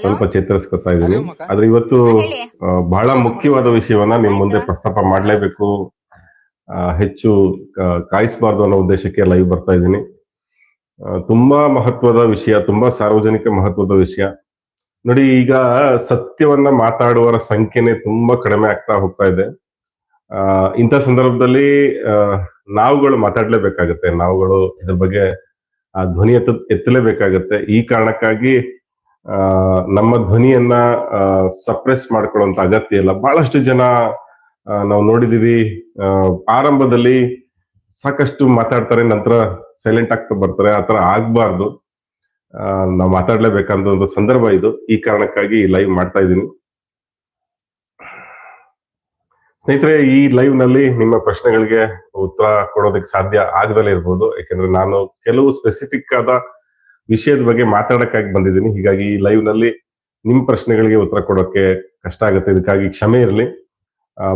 ಸ್ವಲ್ಪ ಚೇತರಿಸ್ಕೊತಾ ಇದ್ದೀನಿ. ಆದ್ರೆ ಇವತ್ತು ಬಹಳ ಮುಖ್ಯವಾದ ವಿಷಯವನ್ನ ನಿಮ್ ಮುಂದೆ. ಪ್ರಸ್ತಾಪ ಮಾಡಲೇಬೇಕು. ಆ, ಹೆಚ್ಚು ಕಾಯಿಸಬಾರ್ದು ಅನ್ನೋ ಉದ್ದೇಶಕ್ಕೆ ಲೈವ್ ಬರ್ತಾ ಇದ್ದೀನಿ. ತುಂಬಾ ಮಹತ್ವದ ವಿಷಯ ತುಂಬಾ ಸಾರ್ವಜನಿಕ ಮಹತ್ವದ ವಿಷಯ. ನೋಡಿ ಈಗ ಸತ್ಯವನ್ನ ಮಾತಾಡುವರ ಸಂಖ್ಯೆನೆ ತುಂಬಾ ಕಡಿಮೆ ಆಗ್ತಾ ಹೋಗ್ತಾ ಇದೆ. ಆ, ಇಂಥ ಸಂದರ್ಭದಲ್ಲಿ ನಾವುಗಳು ಮಾತಾಡ್ಲೇಬೇಕಾಗತ್ತೆ. ನಾವುಗಳು ಇದ್ರ ಬಗ್ಗೆ ಆ ಧ್ವನಿ ಎತ್ತ ಎತ್ತಲೇಬೇಕಾಗತ್ತೆ. ಈ ಕಾರಣಕ್ಕಾಗಿ ನಮ್ಮ ಧ್ವನಿಯನ್ನ ಸಪ್ರೆಸ್ ಮಾಡ್ಕೊಳ್ಳುವಂತ ಅಗತ್ಯ ಇಲ್ಲ. ಬಹಳಷ್ಟು ಜನ ನಾವು ನೋಡಿದೀವಿ ಆರಂಭದಲ್ಲಿ ಸಾಕಷ್ಟು ಮಾತಾಡ್ತಾರೆ, ನಂತರ ಸೈಲೆಂಟ್ ಆಗ್ತಾ ಬರ್ತಾರೆ ಆತರ ಆಗ್ಬಾರ್ದು. ನಾವು ಮಾತಾಡ್ಲೇಬೇಕಂತ ಒಂದು ಸಂದರ್ಭ ಇದು. ಈ ಕಾರಣಕ್ಕಾಗಿ ಲೈವ್ ಮಾಡ್ತಾ ಇದ್ದೀನಿ. ಸ್ನೇಹಿತರೆ, ಈ ಲೈವ್ನಲ್ಲಿ ನಿಮ್ಮ ಪ್ರಶ್ನೆಗಳಿಗೆ ಉತ್ತರ ಕೊಡೋದಕ್ಕೆ ಸಾಧ್ಯ ಆಗದಲ್ಲೇ ಇರ್ಬೋದು. ಯಾಕಂದ್ರೆ ನಾನು ಕೆಲವು ಸ್ಪೆಸಿಫಿಕ್ ಆದ ವಿಷಯದ ಬಗ್ಗೆ ಮಾತಾಡಕ್ಕಾಗಿ ಬಂದಿದ್ದೀನಿ. ಹೀಗಾಗಿ ಈ ಲೈವ್ನಲ್ಲಿ ನಿಮ್ ಪ್ರಶ್ನೆಗಳಿಗೆ ಉತ್ತರ ಕೊಡೋಕೆ ಕಷ್ಟ ಆಗುತ್ತೆ. ಇದಕ್ಕಾಗಿ ಕ್ಷಮೆ ಇರಲಿ.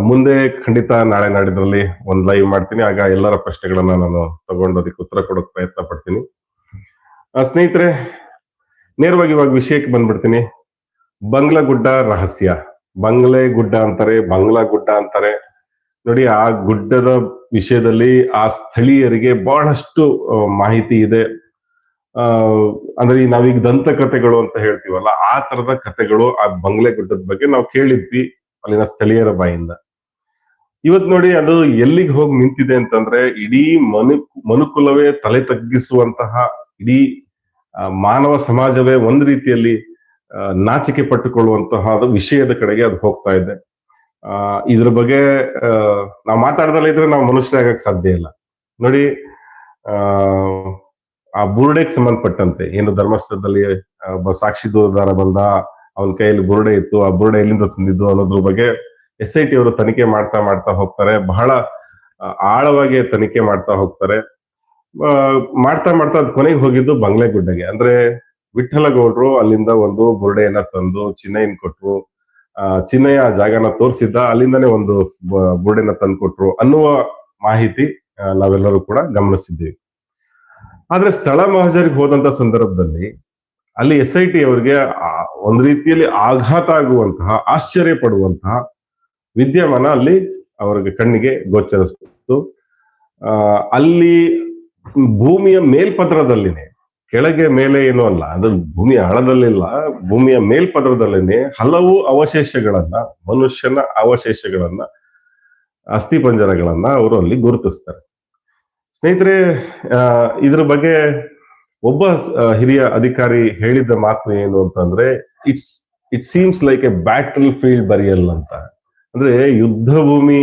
ಮುಂದೆ ಖಂಡಿತ ನಾಳೆ ನಾಡಿದ್ರಲ್ಲಿ ಒಂದ್ ಲೈವ್ ಮಾಡ್ತೀನಿ. ಆಗ ಎಲ್ಲರ ಪ್ರಶ್ನೆಗಳನ್ನ ನಾನು ತಗೊಂಡು ಅದಕ್ಕೆ ಉತ್ತರ ಕೊಡೋಕೆ ಪ್ರಯತ್ನ ಪಡ್ತೀನಿ. ಸ್ನೇಹಿತರೆ, ನೇರವಾಗಿ ಇವಾಗ ವಿಷಯಕ್ಕೆ ಬಂದ್ಬಿಡ್ತೀನಿ. ಬಂಗ್ಲಾ ಗುಡ್ಡ ರಹಸ್ಯ. ಬಂಗ್ಲೆ ಗುಡ್ಡ ಅಂತಾರೆ, ಬಂಗ್ಲಾ ಗುಡ್ಡ ಅಂತಾರೆ. ನೋಡಿ, ಆ ಗುಡ್ಡದ ವಿಷಯದಲ್ಲಿ ಆ ಸ್ಥಳೀಯರಿಗೆ ಬಹಳಷ್ಟು ಮಾಹಿತಿ ಇದೆ. ಅಂದ್ರೆ ನಾವೀಗ ದಂತಕಥೆಗಳು ಅಂತ ಹೇಳ್ತೀವಲ್ಲ, ಆ ತರದ ಕಥೆಗಳು ಆ ಬಂಗ್ಲೆ ಗುಡ್ಡದ ಬಗ್ಗೆ ನಾವು ಕೇಳಿದ್ವಿ ಅಲ್ಲಿನ ಸ್ಥಳೀಯರ ಬಾಯಿಂದ. ಇವತ್ ನೋಡಿ ಅದು ಎಲ್ಲಿಗೆ ಹೋಗಿ ನಿಂತಿದೆ ಅಂತಂದ್ರೆ ಇಡೀ ಮನು, ಮನುಕುಲವೇ ತಲೆ ತಗ್ಗಿಸುವಂತಹ ಇಡೀ ಮಾನವ ಸಮಾಜವೇ ಒಂದ್ ರೀತಿಯಲ್ಲಿ ನಾಚಿಕೆ ಪಟ್ಟುಕೊಳ್ಳುವಂತಹ ವಿಷಯದ ಕಡೆಗೆ ಅದು ಹೋಗ್ತಾ ಇದೆ. ಆ, ಇದ್ರ ಬಗ್ಗೆ ನಾವು ಮಾತಾಡ್ದಲ್ಲ ಇದ್ರೆ ನಾವು ಮನುಷ್ಯರಾಗಕ್ ಸಾಧ್ಯ ಇಲ್ಲ. ನೋಡಿ, ಆ ಆ ಬುರುಡೆಗೆ ಸಂಬಂಧಪಟ್ಟಂತೆ, ಏನು ಧರ್ಮಸ್ಥಳದಲ್ಲಿ ಸಾಕ್ಷಿ ದೂರದಾರ ಬಂದ, ಅವನ ಕೈಯಲ್ಲಿ ಬುರುಡೆ ಇತ್ತು, ಆ ಬುರುಡೆ ಎಲ್ಲಿಂದ ತಂದಿದ್ದು ಅನ್ನೋದ್ರ ಬಗ್ಗೆ ಎಸ್ ಐ ಟಿ ಅವರು ತನಿಖೆ ಮಾಡ್ತಾ ಮಾಡ್ತಾ ಹೋಗ್ತಾರೆ. ಬಹಳ ಆಳವಾಗಿ ತನಿಖೆ ಮಾಡ್ತಾ ಹೋಗ್ತಾರೆ. ಮಾಡ್ತಾ ಮಾಡ್ತಾ ಅದ್ ಕೊನೆಗೆ ಹೋಗಿದ್ದು ಬಂಗ್ಲೆಗುಡ್ಡಗೆ. ಅಂದ್ರೆ ವಿಠ್ಠಲಗೌಡ್ರು ಅಲ್ಲಿಂದ ಒಂದು ಬುರುಡೆಯನ್ನ ತಂದು ಚಿನ್ನೈನ್ ಕೊಟ್ರು. ಆ, ಚಿನ್ನಯ್ಯ ಜಾಗನ ತೋರಿಸಿದ್ದ ಅಲ್ಲಿಂದಾನೇ ಒಂದು ಬುರುಡೆನ ತಂದು ಕೊಟ್ರು ಅನ್ನುವ ಮಾಹಿತಿ ನಾವೆಲ್ಲರೂ ಕೂಡ ಗಮನಿಸಿದ್ದೀವಿ. ಆದ್ರೆ ಸ್ಥಳ ಮಹಜರಿಗೆ ಹೋದಂತ ಸಂದರ್ಭದಲ್ಲಿ ಅಲ್ಲಿ ಎಸ್ ಐ ಟಿ ಅವರಿಗೆ ಒಂದ್ ರೀತಿಯಲ್ಲಿ ಆಘಾತ ಆಗುವಂತಹ, ಆಶ್ಚರ್ಯ ಪಡುವಂತಹ ವಿದ್ಯಮಾನ ಅಲ್ಲಿ ಅವರಿಗೆ ಕಣ್ಣಿಗೆ ಗೋಚರಿಸ್ತು. ಅಲ್ಲಿ ಭೂಮಿಯ ಮೇಲ್ಪದ್ರದಲ್ಲಿನೇ ಕೆಳಗೆ ಮೇಲೆ ಏನೂ ಅಲ್ಲ, ಅದು ಭೂಮಿಯ ಆಳದಲ್ಲಿಲ್ಲ, ಭೂಮಿಯ ಮೇಲ್ಪದರದಲ್ಲಿನೇ ಹಲವು ಅವಶೇಷಗಳನ್ನ, ಮನುಷ್ಯನ ಅವಶೇಷಗಳನ್ನ ಅಸ್ಥಿಪಂಜರಗಳನ್ನ ಅವರು ಅಲ್ಲಿ ಗುರುತಿಸ್ತಾರೆ. ಸ್ನೇಹಿತರೆ ಇದ್ರ ಬಗ್ಗೆ ಒಬ್ಬ ಹಿರಿಯ ಅಧಿಕಾರಿ ಹೇಳಿದ ಮಾತು ಏನು ಅಂತಂದ್ರೆ, it's, it seems like a battlefield burial ಅಂತ. ಅಂದ್ರೆ ಯುದ್ಧ ಭೂಮಿ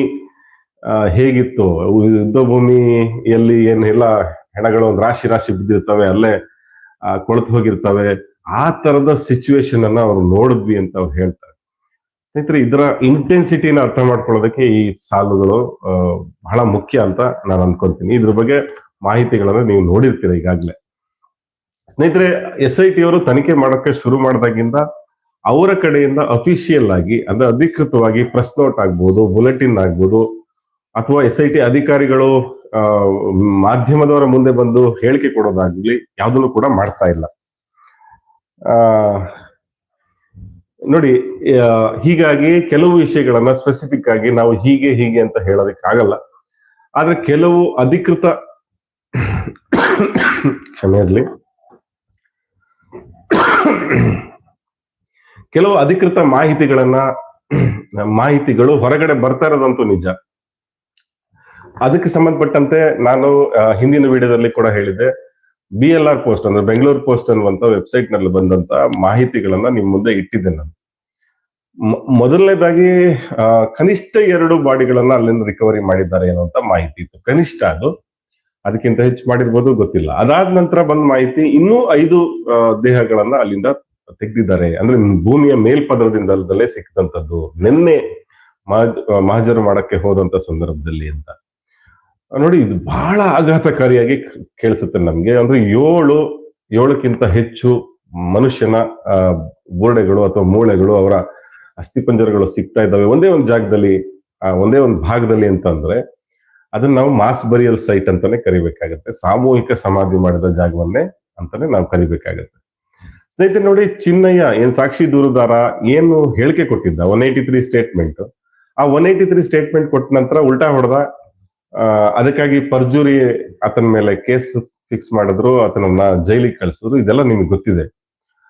ಹೇಗಿತ್ತು? ಯುದ್ಧ ಭೂಮಿಯಲ್ಲಿ ಏನೆಲ್ಲ ಹೆಣಗಳು ಒಂದು ರಾಶಿ ರಾಶಿ ಬಿದ್ದಿರ್ತವೆ, ಅಲ್ಲೇ ಕೊಳ್ತು ಹೋಗಿರ್ತವೆ, ಆ ತರದ ಸಿಚುವೇಶನ್ ಅನ್ನ ಅವ್ರು ನೋಡಿದ್ವಿ ಅಂತ ಅವ್ರು ಹೇಳ್ತಾರೆ. ಸ್ನೇಹಿತರೆ, ಇದರ ಇಂಟೆನ್ಸಿಟಿನ ಅರ್ಥ ಮಾಡ್ಕೊಳ್ಳೋದಕ್ಕೆ ಈ ಸಾಲುಗಳು ಬಹಳ ಮುಖ್ಯ ಅಂತ ನಾನು ಅನ್ಕೊಂತೀನಿ. ಇದ್ರ ಬಗ್ಗೆ ಮಾಹಿತಿಗಳನ್ನ ನೀವು ನೋಡಿರ್ತೀರ ಈಗಾಗ್ಲೇ. ಸ್ನೇಹಿತರೆ, ಎಸ್ ಐ ಟಿ ಅವರು ತನಿಖೆ ಮಾಡೋಕೆ ಶುರು ಮಾಡಿದಾಗಿಂದ ಅವರ ಕಡೆಯಿಂದ ಅಫಿಷಿಯಲ್ ಆಗಿ, ಅಂದ್ರೆ ಅಧಿಕೃತವಾಗಿ ಪ್ರೆಸ್ ನೋಟ್ ಆಗ್ಬೋದು ಬುಲೆಟಿನ್ ಆಗ್ಬೋದು, ಅಥವಾ ಎಸ್ ಐ ಟಿ ಅಧಿಕಾರಿಗಳು ಮಾಧ್ಯಮದವರ ಮುಂದೆ ಬಂದು ಹೇಳಿಕೆ ಕೊಡೋದಾಗ್ಲಿ, ಯಾವುದನ್ನು ಕೂಡ ಮಾಡ್ತಾ ಇಲ್ಲ. ಆ ನೋಡಿ ಹೀಗಾಗಿ ಕೆಲವು ವಿಷಯಗಳನ್ನ ಸ್ಪೆಸಿಫಿಕ್ ಆಗಿ ನಾವು ಹೀಗೆ ಹೀಗೆ ಅಂತ ಹೇಳೋದಕ್ಕೆ ಆಗಲ್ಲ ಆದ್ರೆ ಕೆಲವು ಅಧಿಕೃತ ಕ್ಷಮೆ ಇರ್ಲಿ. ಕೆಲವು ಅಧಿಕೃತ ಮಾಹಿತಿಗಳನ್ನ, ಮಾಹಿತಿಗಳು ಹೊರಗಡೆ ಬರ್ತಾ ಇರೋದಂತೂ ನಿಜ. ಅದಕ್ಕೆ ಸಂಬಂಧಪಟ್ಟಂತೆ ನಾನು ಹಿಂದಿನ ವಿಡಿಯೋದಲ್ಲಿ ಕೂಡ ಹೇಳಿದ್ದೆ. ಬಿ ಎಲ್ ಆರ್ ಪೋಸ್ಟ್ ಅಂದ್ರೆ ಬೆಂಗಳೂರು ಪೋಸ್ಟ್ ಅನ್ನುವಂತ ವೆಬ್ಸೈಟ್ನಲ್ಲಿ ಬಂದಂತ ಮಾಹಿತಿಗಳನ್ನ ನಿಮ್ ಮುಂದೆ ಇಟ್ಟಿದ್ದೆ ನಾನು. ಮೊದಲನೇದಾಗಿ ಕನಿಷ್ಠ ಎರಡು ಬಾಡಿಗಳನ್ನ ಅಲ್ಲಿಂದ ರಿಕವರಿ ಮಾಡಿದ್ದಾರೆ ಅನ್ನುವಂತ ಮಾಹಿತಿ ಇತ್ತು. ಕನಿಷ್ಠ ಅದು. ಅದಕ್ಕಿಂತ ಹೆಚ್ಚು ಮಾಡಿರ್ಬೋದು ಗೊತ್ತಿಲ್ಲ. ಅದಾದ ನಂತರ ಬಂದ ಮಾಹಿತಿ ಇನ್ನೂ ಐದು ದೇಹಗಳನ್ನ ಅಲ್ಲಿಂದ ತೆಗೆದಿದ್ದಾರೆ. ಅಂದ್ರೆ ಭೂಮಿಯ ಮೇಲ್ಪದರದಿಂದಲೇ ಸಿಕ್ಕಂತದ್ದು ನಿನ್ನೆ ಮಹಜ್ ಮಹಜರು ಮಾಡಕ್ಕೆ ಹೋದಂತ ಸಂದರ್ಭದಲ್ಲಿ ಅಂತ. ನೋಡಿ, ಇದು ಬಹಳ ಆಘಾತಕಾರಿಯಾಗಿ ಕೇಳಿಸುತ್ತೆ ನಮ್ಗೆ. ಅಂದ್ರೆ ಏಳು, ಏಳಕ್ಕಿಂತ ಹೆಚ್ಚು ಮನುಷ್ಯನ ಬುರುಡೆಗಳು ಅಥವಾ ಮೂಳೆಗಳು ಅವರ ಅಸ್ಥಿಪಂಜರಗಳು ಸಿಗ್ತಾ ಇದ್ದಾವೆ. ಒಂದೇ ಒಂದು ಜಾಗದಲ್ಲಿ ಒಂದೇ ಒಂದು ಭಾಗದಲ್ಲಿ ಅಂತಂದ್ರೆ, ಅದನ್ನ ನಾವು ಮಾಸ್ ಬರಿಯಲ್ ಸೈಟ್ ಅಂತಾನೆ ಕರಿಬೇಕಾಗತ್ತೆ. ಸಾಮೂಹಿಕ ಸಮಾಧಿ ಮಾಡಿದ ಜಾಗವನ್ನೇ ಅಂತಾನೆ ನಾವು ಕರಿಬೇಕಾಗತ್ತೆ. ಸ್ನೇಹಿತರೆ ನೋಡಿ, ಚಿನ್ನಯ್ಯ ಏನ್ ಸಾಕ್ಷಿ ದೂರುದಾರ ಏನು ಹೇಳಿಕೆ ಕೊಟ್ಟಿದ್ದ? ಒನ್ ಏಯ್ಟಿ ತ್ರೀ ಸ್ಟೇಟ್ಮೆಂಟ್ ಆ ಒನ್ ಏಯ್ಟಿ ತ್ರೀ ಸ್ಟೇಟ್ಮೆಂಟ್ ಕೊಟ್ಟ ನಂತರ ಉಲ್ಟಾ ಹೊಡೆದ ಅದಕ್ಕಾಗಿ ಪರ್ಜುರಿ ಆತನ ಮೇಲೆ ಕೇಸ್ ಫಿಕ್ಸ್ ಮಾಡಿದ್ರು, ಆತನನ್ನ ಜೈಲಿಗೆ ಕಳಿಸಿದ್ರು. ಇದೆಲ್ಲ ನಿಮ್ಗೆ ಗೊತ್ತಿದೆ.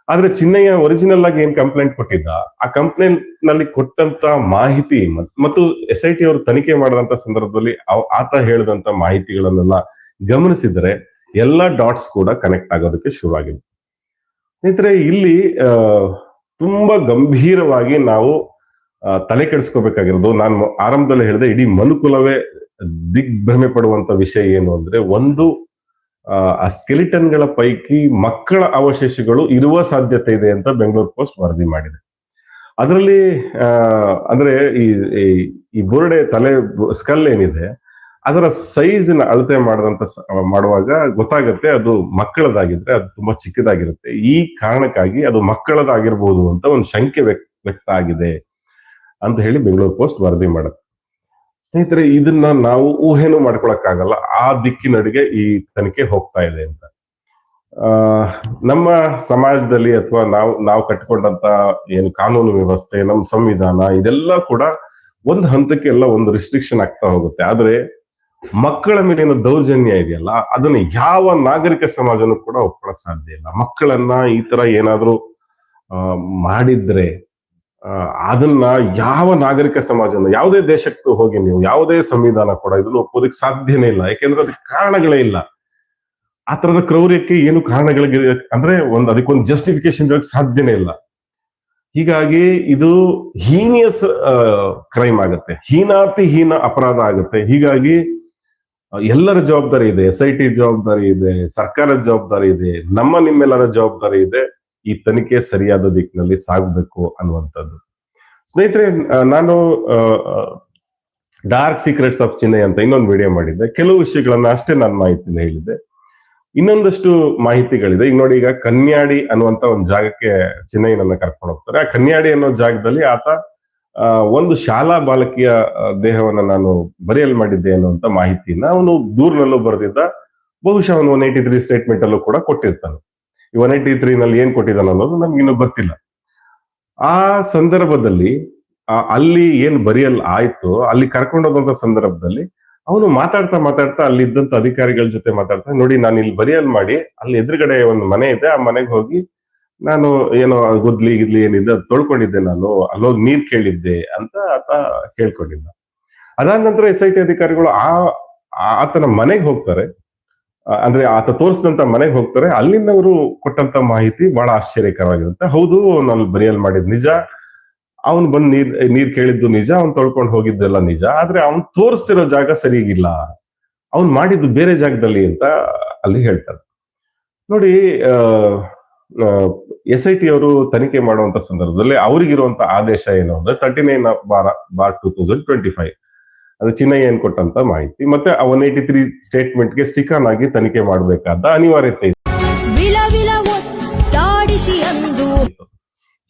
ಆದ್ರೆ ಚಿನ್ನಯ್ಯ ಒರಿಜಿನಲ್ ಆಗಿ ಏನ್ ಕಂಪ್ಲೇಂಟ್ ಕೊಟ್ಟಿದ್ದ? ಆ ಕಂಪ್ಲೇಂಟ್ನಲ್ಲಿ ಕೊಟ್ಟಂತ ಮಾಹಿತಿ ಮತ್ತು ಎಸ್ ಐ ಟಿ ಅವರು ತನಿಖೆ ಮಾಡಿದಂತ ಸಂದರ್ಭದಲ್ಲಿ ಆತ ಹೇಳಿದಂತ ಮಾಹಿತಿಗಳನ್ನೆಲ್ಲ ಗಮನಿಸಿದರೆ ಎಲ್ಲಾ ಡಾಟ್ಸ್ ಕೂಡ ಕನೆಕ್ಟ್ ಆಗೋದಕ್ಕೆ ಶುರುವಾಗಿದೆ ಸ್ನೇಹಿತರೆ, ಇಲ್ಲಿ ತುಂಬಾ ಗಂಭೀರವಾಗಿ ನಾವು ತಲೆ ಕೆಡಿಸ್ಕೋಬೇಕಾಗಿರೋದು. ನಾನು ಆರಂಭದಲ್ಲಿ ಹೇಳಿದೆ, ಇಡೀ ಮನುಕುಲವೇ ದಿಗ್ಭ್ರಮೆ ಪಡುವಂತ ವಿಷಯ ಏನು ಅಂದ್ರೆ ಒಂದು ಆ, ಸ್ಕೆಲಿಟನ್ಗಳ ಪೈಕಿ ಮಕ್ಕಳ ಅವಶೇಷಗಳು ಇರುವ ಸಾಧ್ಯತೆ ಇದೆ ಅಂತ ಬೆಂಗಳೂರು ಪೋಸ್ಟ್ ವರದಿ ಮಾಡಿದೆ. ಅದರಲ್ಲಿ ಅಂದ್ರೆ ಈ ಈ- ಬುರುಡೆ ತಲೆ ಸ್ಕಲ್ ಏನಿದೆ ಅದರ ಸೈಜಿನ ಅಳತೆ ಮಾಡಿದಂತ ಮಾಡುವಾಗ ಗೊತ್ತಾಗುತ್ತೆ ಅದು ಮಕ್ಕಳದಾಗಿದ್ರೆ ಅದು ತುಂಬಾ ಚಿಕ್ಕದಾಗಿರುತ್ತೆ. ಈ ಕಾರಣಕ್ಕಾಗಿ ಅದು ಮಕ್ಕಳದಾಗಿರ್ಬೋದು ಅಂತ ಒಂದು ಶಂಕೆ ವ್ಯಕ್ತ ಆಗಿದೆ ಅಂತ ಹೇಳಿ ಬೆಂಗಳೂರು ಪೋಸ್ಟ್ ವರದಿ ಮಾಡುತ್ತೆ ಸ್ನೇಹಿತರೆ, ಇದನ್ನ ನಾವು ಊಹೆನೂ ಮಾಡ್ಕೊಳಕ್ಕಾಗಲ್ಲ. ಆ ದಿಕ್ಕಿನಡೆಗೆ ಈ ತನಿಖೆ ಹೋಗ್ತಾ ಇದೆ ಅಂತ. ನಮ್ಮ ಸಮಾಜದಲ್ಲಿ ಅಥವಾ ನಾವು ನಾವು ಕಟ್ಟಿಕೊಂಡಂತ ಏನು ಕಾನೂನು ವ್ಯವಸ್ಥೆ, ನಮ್ಮ ಸಂವಿಧಾನ, ಇದೆಲ್ಲ ಕೂಡ ಒಂದು ಹಂತಕ್ಕೆ ಎಲ್ಲ ಒಂದು ರಿಸ್ಟ್ರಿಕ್ಷನ್ ಆಗ್ತಾ ಹೋಗುತ್ತೆ. ಆದ್ರೆ, ಮಕ್ಕಳ ಮೇಲಿನ ದೌರ್ಜನ್ಯ ಇದೆಯಲ್ಲ, ಅದನ್ನ ಯಾವ ನಾಗರಿಕ ಸಮಾಜನೂ ಕೂಡ ಒಪ್ಕೊಳಕ್ ಸಾಧ್ಯ ಇಲ್ಲ. ಮಕ್ಕಳನ್ನ ಈ ತರ ಏನಾದ್ರೂ ಮಾಡಿದ್ರೆ ಅದನ್ನ ಯಾವ ನಾಗರಿಕ ಸಮಾಜನ ಯಾವುದೇ ದೇಶಕ್ಕೂ ಹೋಗಿ ನೀವು ಯಾವುದೇ ಸಂವಿಧಾನ ಕೂಡ, ಇದನ್ನು ಒಪ್ಪೋದಕ್ಕೆ ಸಾಧ್ಯನೇ ಇಲ್ಲ. ಯಾಕೆಂದ್ರೆ ಅದಕ್ಕೆ ಕಾರಣಗಳೇ ಇಲ್ಲ. ಆ ತರದ ಕ್ರೌರ್ಯಕ್ಕೆ ಏನು ಕಾರಣಗಳಿಗೆ, ಅಂದ್ರೆ ಒಂದು ಅದಕ್ಕೊಂದು ಜಸ್ಟಿಫಿಕೇಶನ್ ಸಾಧ್ಯನೇ ಇಲ್ಲ. ಹೀಗಾಗಿ ಇದು ಹೀನಿಯಸ್ ಕ್ರೈಮ್ ಆಗುತ್ತೆ. ಹೀನಾತಿ ಹೀನ ಅಪರಾಧ ಆಗುತ್ತೆ. ಹೀಗಾಗಿ ಎಲ್ಲರ ಜವಾಬ್ದಾರಿ ಇದೆ. ಎಸ್ ಐ ಟಿ ಜವಾಬ್ದಾರಿ ಇದೆ, ಸರ್ಕಾರದ ಜವಾಬ್ದಾರಿ ಇದೆ, ನಮ್ಮ ನಿಮ್ಮೆಲ್ಲರ ಜವಾಬ್ದಾರಿ ಇದೆ. ಈ ತನಿಖೆ ಸರಿಯಾದ ದಿಕ್ಕಿನಲ್ಲಿ ಸಾಗಬೇಕು ಅನ್ನುವಂಥದ್ದು. ಸ್ನೇಹಿತರೆ ನಾನು ಡಾರ್ಕ್ ಸೀಕ್ರೆಟ್ಸ್ ಆಫ್ ಚಿನ್ನೈ ಅಂತ ಇನ್ನೊಂದು ವಿಡಿಯೋ ಮಾಡಿದ್ದೆ. ಕೆಲವು ವಿಷಯಗಳನ್ನ ಅಷ್ಟೇ ನಾನು ಮಾಹಿತಿನ ಹೇಳಿದ್ದೆ. ಇನ್ನೊಂದಷ್ಟು ಮಾಹಿತಿಗಳಿದೆ. ಈಗ ನೋಡಿ, ಈಗ ಕನ್ಯಾಡಿ ಅನ್ನುವಂತ ಒಂದು ಜಾಗಕ್ಕೆ ಚಿನ್ನೈನನ್ನ ಕರ್ಕೊಂಡು ಹೋಗ್ತಾರೆ. ಆ ಕನ್ಯಾಡಿ ಅನ್ನೋ ಜಾಗದಲ್ಲಿ ಆತ ಒಂದು ಶಾಲಾ ಬಾಲಕಿಯ ದೇಹವನ್ನ ನಾನು ಬರೆಯಲ್ ಮಾಡಿದ್ದೆ ಅನ್ನುವಂತ ಮಾಹಿತಿಯನ್ನ ಅವನು ದೂರ್ನಲ್ಲೂ ಬರೆದಿದ್ದ. ಬಹುಶಃ ಅವನು ಒನ್ ಏಯ್ಟಿ ತ್ರೀ ಸ್ಟೇಟ್ಮೆಂಟ್ ಅಲ್ಲೂ ಕೂಡ ಕೊಟ್ಟಿರ್ತಾನೆ. ಈ ಒನ್ ಏಟಿ ತ್ರೀ ನಲ್ಲಿ ಏನ್ ಕೊಟ್ಟಿದ್ದಾನೆ ಅನ್ನೋದು ನಮ್ಗೆ ಇನ್ನೂ ಗೊತ್ತಿಲ್ಲ. ಆ ಸಂದರ್ಭದಲ್ಲಿ ಅಲ್ಲಿ ಏನ್ ಬರೆಯಲ್ ಆಯ್ತು, ಅಲ್ಲಿ ಕರ್ಕೊಂಡೋದಂತ ಸಂದರ್ಭದಲ್ಲಿ ಅವನು ಮಾತಾಡ್ತಾ ಮಾತಾಡ್ತಾ ಅಲ್ಲಿ ಇದ್ದಂತ ಅಧಿಕಾರಿಗಳ ಜೊತೆ ಮಾತಾಡ್ತಾ, ನೋಡಿ ನಾನು ಇಲ್ಲಿ ಬರಿಯಲ್ ಮಾಡಿ, ಅಲ್ಲಿ ಎದುರುಗಡೆ ಒಂದು ಮನೆ ಇದೆ, ಆ ಮನೆಗೆ ಹೋಗಿ ನಾನು ಏನೋ ಗುದ್ಲಿ ಗಿದ್ಲಿ ಏನಿದೆ ಅದು ತೊಳ್ಕೊಂಡಿದ್ದೆ ನಾನು, ಅಲ್ಲೋಗಿ ನೀರ್ ಕೇಳಿದ್ದೆ ಅಂತ ಆತ ಹೇಳ್ಕೊಂಡಿದ್ದ ಅದಾದ ನಂತರ ಎಸ್ ಐ ಟಿ ಅಧಿಕಾರಿಗಳು ಆ, ಆತನ ಮನೆಗೆ ಹೋಗ್ತಾರೆ. ಅಂದ್ರೆ ಆತ ತೋರಿಸಿದಂತ ಮನೆಗೆ ಹೋಗ್ತಾರೆ. ಅಲ್ಲಿಂದ ಅವರು ಕೊಟ್ಟಂತ ಮಾಹಿತಿ ಬಹಳ ಆಶ್ಚರ್ಯಕರವಾಗಿರುತ್ತೆ. ಹೌದು, ನಾನು ಬರಿಯಲ್ ಮಾಡಿದ್ ನಿಜ. ಅವನು ಬಂದ್ ನೀರ್ ನೀರ್ ಕೇಳಿದ್ದು ನಿಜ, ಅವ್ನ್ ತೊಳ್ಕೊಂಡು ಹೋಗಿದ್ದೆಲ್ಲ ನಿಜ. ಆದ್ರೆ ಅವ್ನ್ ತೋರಿಸ್ತಿರೋ ಜಾಗ ಸರಿಗಿಲ್ಲ. ಅವ್ನ್ ಮಾಡಿದ್ದು ಬೇರೆ ಜಾಗದಲ್ಲಿ ಅಂತ ಅಲ್ಲಿ ಹೇಳ್ತಾರೆ. ನೋಡಿ ಎಸ್ ಐ ಟಿ ಅವರು ತನಿಖೆ ಮಾಡುವಂತ ಸಂದರ್ಭದಲ್ಲಿ ಅವರಿಗಿರುವಂತ ಆದೇಶ ಏನು ಅಂದ್ರೆ thirty nine bar bar two thousand twenty five ಅದು ಚಿನ್ನಯ್ಯ ಏನ್ ಕೊಟ್ಟಂತ ಮಾಹಿತಿ. ಮತ್ತೆ ಒನ್ ಏಟಿ ತ್ರೀ ಸ್ಟೇಟ್ಮೆಂಟ್ಗೆ ಸ್ಟಿಕನ್ ಆಗಿ ತನಿಖೆ ಮಾಡಬೇಕಾದ ಅನಿವಾರ್ಯತೆ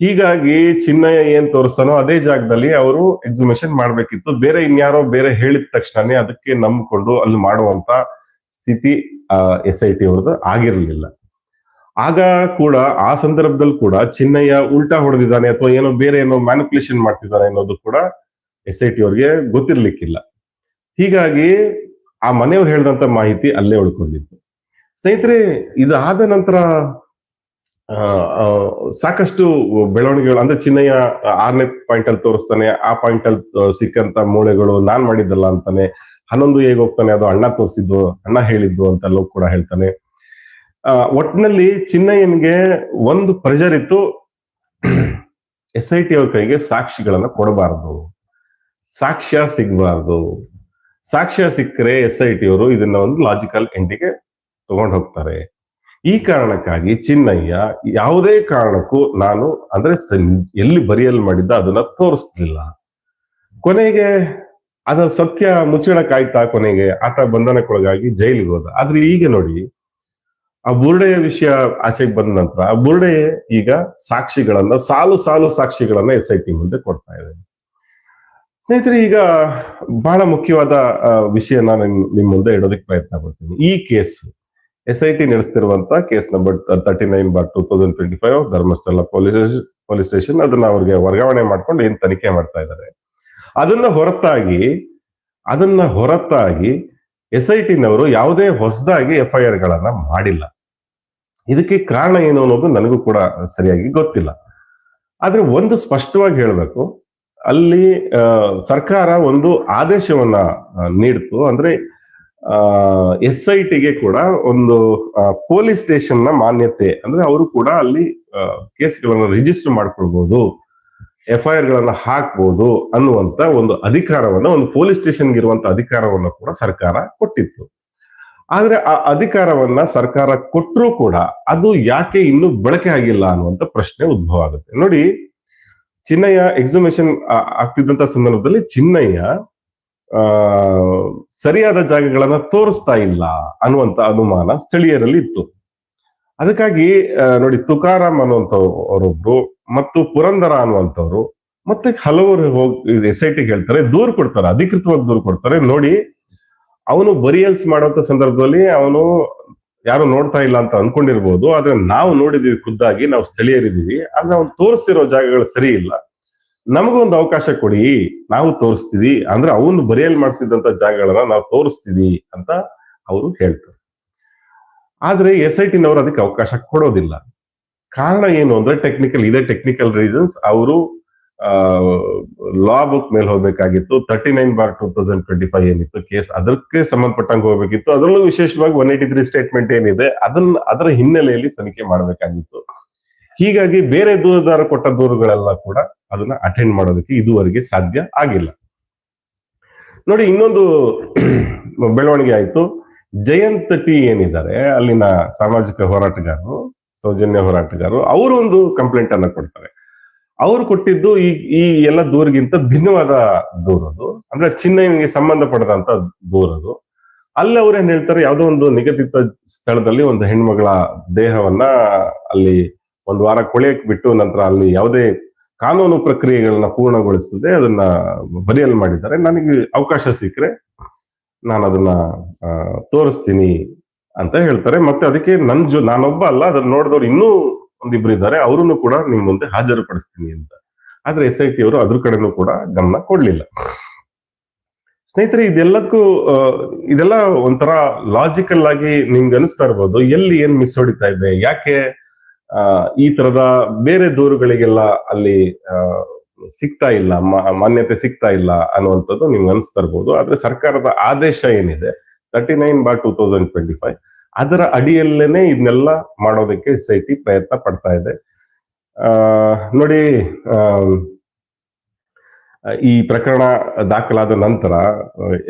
ಹೀಗಾಗಿ ಚಿನ್ನಯ್ಯ ಏನ್ ತೋರಿಸ್ತಾನೋ ಅದೇ ಜಾಗದಲ್ಲಿ ಅವರು ಎಕ್ಸಿಮಿಷನ್ ಮಾಡ್ಬೇಕಿತ್ತು. ಬೇರೆ ಇನ್ಯಾರೋ ಬೇರೆ ಹೇಳಿದ ತಕ್ಷಣನೇ ಅದಕ್ಕೆ ನಂಬಿಕೊಂಡು ಅಲ್ಲಿ ಮಾಡುವಂತ ಸ್ಥಿತಿ ಎಸ್ ಐ ಟಿ ಅವ್ರದ್ದು ಆಗಿರ್ಲಿಲ್ಲ. ಆಗ ಕೂಡ ಆ ಸಂದರ್ಭದಲ್ಲಿ ಕೂಡ ಚಿನ್ನಯ್ಯ ಉಲ್ಟಾ ಹೊಡೆದಿದ್ದಾನೆ ಅಥವಾ ಏನೋ ಬೇರೆ ಏನೋ ಮ್ಯಾನಿಪುಲೇಷನ್ ಮಾಡ್ತಿದ್ದಾನೆ ಅನ್ನೋದು ಕೂಡ ಎಸ್ ಐ ಟಿ ಅವ್ರಿಗೆ ಗೊತ್ತಿರ್ಲಿಕ್ಕಿಲ್ಲ. ಹೀಗಾಗಿ ಆ ಮನೆಯವ್ರು ಹೇಳಿದಂತ ಮಾಹಿತಿ ಅಲ್ಲೇ ಉಳ್ಕೊಂಡಿತ್ತು. ಸ್ನೇಹಿತರೆ, ಇದಾದ ನಂತರ ಸಾಕಷ್ಟು ಬೆಳವಣಿಗೆಗಳು, ಅಂದ್ರೆ ಚಿನ್ನಯ್ಯ ಆರನೇ ಪಾಯಿಂಟ್ ಅಲ್ಲಿ ತೋರಿಸ್ತಾನೆ, ಆ ಪಾಯಿಂಟ್ ಅಲ್ಲಿ ಸಿಕ್ಕಂತ ಮೂಳೆಗಳು, ನಾನ್ ಮಾಡಿದ್ದಲ್ಲ ಅಂತಾನೆ, ಹನ್ನೊಂದು ಹೇಗೆ ಹೋಗ್ತಾನೆ, ಅದು ಅಣ್ಣ ತೋರಿಸಿದ್ದು, ಅಣ್ಣ ಹೇಳಿದ್ದು ಅಂತೆಲ್ಲ ಕೂಡ ಹೇಳ್ತಾನೆ. ಒಟ್ನಲ್ಲಿ ಚಿನ್ನಯ್ಯನ್ಗೆ ಒಂದು ಪ್ರೆಷರ್ ಇತ್ತು ಎಸ್ ಐ ಟಿ ಅವ್ರ ಕೈಗೆ ಸಾಕ್ಷಿಗಳನ್ನ ಕೊಡಬಾರದು. ಸಾಕ್ಷ್ಯ ಸಿಗಬಾರ್ದು. ಸಾಕ್ಷ್ಯ ಸಿಕ್ಕರೆ ಎಸ್ ಐ ಟಿ ಅವರು ಇದನ್ನ ಒಂದು ಲಾಜಿಕಲ್ ಎಂಡಿಗೆ ತಗೊಂಡು ಹೋಗ್ತಾರೆ. ಈ ಕಾರಣಕ್ಕಾಗಿ ಚಿನ್ನಯ್ಯ ಯಾವುದೇ ಕಾರಣಕ್ಕೂ ನಾನು ಅಂದ್ರೆ ಎಲ್ಲಿ ಬರಿಯಲ್ ಮಾಡಿದ್ದ ಅದನ್ನ ತೋರಿಸ್ಲಿಲ್ಲ. ಕೊನೆಗೆ ಅದ ಸತ್ಯ ಮುಚ್ಚಿಡಕ್ಕಾಯ್ತಾ ಕೊನೆಗೆ ಆತ ಬಂಧನಕ್ಕೊಳಗಾಗಿ ಜೈಲಿಗೆ ಹೋದ. ಆದ್ರೆ ಈಗ ನೋಡಿ, ಆ ಬುರ್ಡೆಯ ವಿಷಯ ಆಚೆಗೆ ಬಂದ ನಂತರ ಆ ಬುರುಡೆ ಈಗ ಸಾಕ್ಷಿಗಳನ್ನ ಸಾಲು ಸಾಲು ಸಾಕ್ಷಿಗಳನ್ನ ಎಸ್ ಐ ಟಿ ಮುಂದೆ ಕೊಡ್ತಾ ಇದೆ ಸ್ನೇಹಿತರೆ, ಈಗ ಬಹಳ ಮುಖ್ಯವಾದ ವಿಷಯ ನಾನು ನಿಮ್ಮ ಮುಂದೆ ಇಡೋದಕ್ಕೆ ಪ್ರಯತ್ನ ಪಡ್ತೀನಿ. ಈ case, S I T ನಡೆಸ್ತಿರುವಂತಹ case number thirty nine bar two thousand twenty five Dharmasthala police police station ಅದನ್ನ ಅವ್ರಿಗೆ ವರ್ಗಾವಣೆ ಮಾಡ್ಕೊಂಡು ಏನ್ ತನಿಖೆ ಮಾಡ್ತಾ ಇದ್ದಾರೆ ಅದನ್ನ ಹೊರತಾಗಿ ಅದನ್ನ ಹೊರತಾಗಿ ಎಸ್ ಐ ಟಿನವರು ಯಾವುದೇ ಹೊಸದಾಗಿ ಎಫ್ ಐ ಆರ್ ಗಳನ್ನ ಮಾಡಿಲ್ಲ. ಇದಕ್ಕೆ ಕಾರಣ ಏನು ಅನ್ನೋದು ನನಗೂ ಕೂಡ ಸರಿಯಾಗಿ ಗೊತ್ತಿಲ್ಲ. ಆದ್ರೆ ಒಂದು ಸ್ಪಷ್ಟವಾಗಿ ಹೇಳಬೇಕು ಅಲ್ಲಿ ಸರ್ಕಾರ ಒಂದು ಆದೇಶವನ್ನ ನೀಡಿತು ನೀಡ್ತು. ಅಂದ್ರೆ ಎಸ್ ಐ ಟಿಗೆ ಕೂಡ ಒಂದು ಪೊಲೀಸ್ ಸ್ಟೇಷನ್ನ ಮಾನ್ಯತೆ, ಅಂದ್ರೆ ಅವರು ಕೂಡ ಅಲ್ಲಿ ಕೇಸ್ಗಳನ್ನ ರಿಜಿಸ್ಟರ್ ಮಾಡ್ಕೊಳ್ಬಹುದು ಎಫ್ ಐ ಆರ್ ಗಳನ್ನ ಹಾಕ್ಬಹುದು ಅನ್ನುವಂತ ಒಂದು ಅಧಿಕಾರವನ್ನ, ಒಂದು ಪೊಲೀಸ್ ಸ್ಟೇಷನ್ ಇರುವಂತ ಅಧಿಕಾರವನ್ನ ಕೂಡ ಸರ್ಕಾರ ಕೊಟ್ಟಿತ್ತು. ಆದ್ರೆ ಆ ಅಧಿಕಾರವನ್ನ ಸರ್ಕಾರ ಕೊಟ್ಟರೂ ಕೂಡ ಅದು ಯಾಕೆ ಇನ್ನೂ ಬಳಕೆ ಆಗಿಲ್ಲ ಅನ್ನುವಂತ ಪ್ರಶ್ನೆ ಉದ್ಭವ ಆಗುತ್ತೆ. ನೋಡಿ ಚಿನ್ನಯ್ಯ ಎಕ್ಸಿಮಿಷನ್ ಆಗ್ತಿದ್ದಂತ ಸಂದರ್ಭದಲ್ಲಿ ಚಿನ್ನಯ್ಯ, ಆ, ಸರಿಯಾದ ಜಾಗಗಳನ್ನ ತೋರಿಸ್ತಾ ಇಲ್ಲ ಅನ್ನುವಂತ ಅನುಮಾನ ಸ್ಥಳೀಯರಲ್ಲಿ ಇತ್ತು. ಅದಕ್ಕಾಗಿ ನೋಡಿ ತುಕಾರಾಮ್ ಅನ್ನುವಂಥವ್ರೊಬ್ರು ಮತ್ತು ಪುರಂದರ ಅನ್ನುವಂಥವ್ರು ಮತ್ತೆ ಹಲವರು ಹೋಗಿ ಎಸ್ ಐ ಟಿ ಹೇಳ್ತಾರೆ, ದೂರು ಕೊಡ್ತಾರೆ, ಅಧಿಕೃತವಾಗಿ ದೂರು ಕೊಡ್ತಾರೆ. ನೋಡಿ, ಅವನು ಬರಿಯಲ್ಸ್ ಮಾಡುವಂತ ಸಂದರ್ಭದಲ್ಲಿ ಅವನು ಯಾರು ನೋಡ್ತಾ ಇಲ್ಲ ಅಂತ ಅನ್ಕೊಂಡಿರ್ಬೋದು, ಆದ್ರೆ ನಾವು ನೋಡಿದೀವಿ ಖುದ್ದಾಗಿ, ನಾವು ಸ್ಥಳೀಯರಿದ್ದೀವಿ, ಆದ್ರೆ ಅವ್ನು ತೋರಿಸ್ತಿರೋ ಜಾಗಗಳು ಸರಿ ಇಲ್ಲ. ನಮಗೂ ಒಂದು ಅವಕಾಶ ಕೊಡಿ, ನಾವು ತೋರಿಸ್ತೀವಿ, ಅಂದ್ರೆ ಅವನು ಬರೆಯಲ್ ಮಾಡ್ತಿದ್ದಂತ ಜಾಗಗಳನ್ನ ನಾವು ತೋರಿಸ್ತೀವಿ ಅಂತ ಅವರು ಹೇಳ್ತಾರೆ. ಆದ್ರೆ ಎಸ್ ಐ ಟಿನವರು ಅದಕ್ಕೆ ಅವಕಾಶ ಕೊಡೋದಿಲ್ಲ. ಕಾರಣ ಏನು ಅಂದ್ರೆ ಟೆಕ್ನಿಕಲ್ ಇದೆ ಟೆಕ್ನಿಕಲ್ ರೀಸನ್ಸ್ ಅವರು ಲಾ ಬುಕ್ ಮೇಲೆ ಹೋಗ್ಬೇಕಾಗಿತ್ತು. Thirty nine bar two thousand twenty five ಏನಿತ್ತು. ಕೇಸ್ ಅದಕ್ಕೆ ಸಂಬಂಧಪಟ್ಟಂಗೆ ಹೋಗ್ಬೇಕಿತ್ತು. ಅದರಲ್ಲೂ ವಿಶೇಷವಾಗಿ ಒನ್ ಏಟಿ ತ್ರೀ ಸ್ಟೇಟ್ಮೆಂಟ್ ಏನಿದೆ, ಅದನ್ನ ಅದರ ಹಿನ್ನೆಲೆಯಲ್ಲಿ ತನಿಖೆ ಮಾಡಬೇಕಾಗಿತ್ತು. ಹೀಗಾಗಿ ಬೇರೆ ದೂರದಾರ ಕೊಟ್ಟ ದೂರುಗಳೆಲ್ಲ ಕೂಡ ಅದನ್ನ ಅಟೆಂಡ್ ಮಾಡೋದಕ್ಕೆ ಇದುವರೆಗೆ ಸಾಧ್ಯ ಆಗಿಲ್ಲ. ನೋಡಿ, ಇನ್ನೊಂದು ಬೆಳವಣಿಗೆ ಆಯ್ತು. ಜಯಂತ್ ಟಿ ಏನಿದ್ದಾರೆ, ಅಲ್ಲಿನ ಸಾಮಾಜಿಕ ಹೋರಾಟಗಾರರು, ಸೌಜನ್ಯ ಹೋರಾಟಗಾರರು ಅವರು ಒಂದು ಕಂಪ್ಲೇಂಟ್ ಅನ್ನ ಕೊಡ್ತಾರೆ. ಅವ್ರು ಕೊಟ್ಟಿದ್ದು ಈ ಈ ಎಲ್ಲ ದೂರಿಗಿಂತ ಭಿನ್ನವಾದ ದೂರದು ಅಂದ್ರೆ ಚಿನ್ನಯ್ಯನಿಗೆ ಸಂಬಂಧಪಡದಂತ ದೂರದು ಅಲ್ಲಿ ಅವ್ರು ಏನ್ ಹೇಳ್ತಾರೆ, ಯಾವುದೋ ಒಂದು ನಿಗದಿತ ಸ್ಥಳದಲ್ಲಿ ಒಂದು ಹೆಣ್ಮಗಳ ದೇಹವನ್ನ ಅಲ್ಲಿ ಒಂದು ವಾರ ಕೊಳೆಯಕ್ ಬಿಟ್ಟು ನಂತರ ಅಲ್ಲಿ ಯಾವುದೇ ಕಾನೂನು ಪ್ರಕ್ರಿಯೆಗಳನ್ನ ಪೂರ್ಣಗೊಳಿಸದೆ ಅದನ್ನ ಬರಿಯಲ್ ಮಾಡಿದ್ದಾರೆ. ನನಗೆ ಅವಕಾಶ ಸಿಕ್ಕರೆ ನಾನು ಅದನ್ನ ತೋರಿಸ್ತೀನಿ ಅಂತ ಹೇಳ್ತಾರೆ. ಮತ್ತೆ ಅದಕ್ಕೆ ನನ್ ಜೊ, ನಾನೊಬ್ಬ ಅಲ್ಲ, ಅದನ್ನ ನೋಡಿದವ್ರು ಇನ್ನೂ ಒಂದಿಬ್ರು ಇದ್ದಾರೆ ಅವರನ್ನು ಕೂಡ ನಿಮ್ ಮುಂದೆ ಹಾಜರುಪಡಿಸ್ತೀನಿ ಅಂತ. ಆದ್ರೆ ಎಸ್ ಐ ಟಿ ಅವರು ಅದ್ರ ಕಡೆನೂ ಕೂಡ ಗಮನ ಕೊಡ್ಲಿಲ್ಲ. ಸ್ನೇಹಿತರೆ ಇದೆಲ್ಲದಕ್ಕೂ ಆ, ಇದೆಲ್ಲ ಒಂಥರ ಲಾಜಿಕಲ್ ಆಗಿ ನಿಮ್ಗೆ ಅನಿಸ್ತಾ ಇರ್ಬೋದು ಎಲ್ಲಿ ಏನ್ ಮಿಸ್ ಹೊಡಿತಾ ಇದೆ ಯಾಕೆ ಈ ತರದ ಬೇರೆ ದೂರುಗಳಿಗೆಲ್ಲ ಅಲ್ಲಿ ಸಿಗ್ತಾ ಇಲ್ಲ ಮಾನ್ಯತೆ ಸಿಗ್ತಾ ಇಲ್ಲ ಅನ್ನುವಂಥದ್ದು ನಿಮ್ಗೆ ಅನಿಸ್ತಾ ಇರ್ಬೋದು. ಆದ್ರೆ ಸರ್ಕಾರದ ಆದೇಶ ಏನಿದೆ thirty nine bar two thousand twenty five ಅದರ ಅಡಿಯಲ್ಲೇನೆ ಇದನ್ನೆಲ್ಲ ಮಾಡೋದಕ್ಕೆ ಎಸ್ ಐ ಟಿ ಪ್ರಯತ್ನ ಪಡ್ತಾ ಇದೆ. ನೋಡಿ ಈ ಪ್ರಕರಣ ದಾಖಲಾದ ನಂತರ,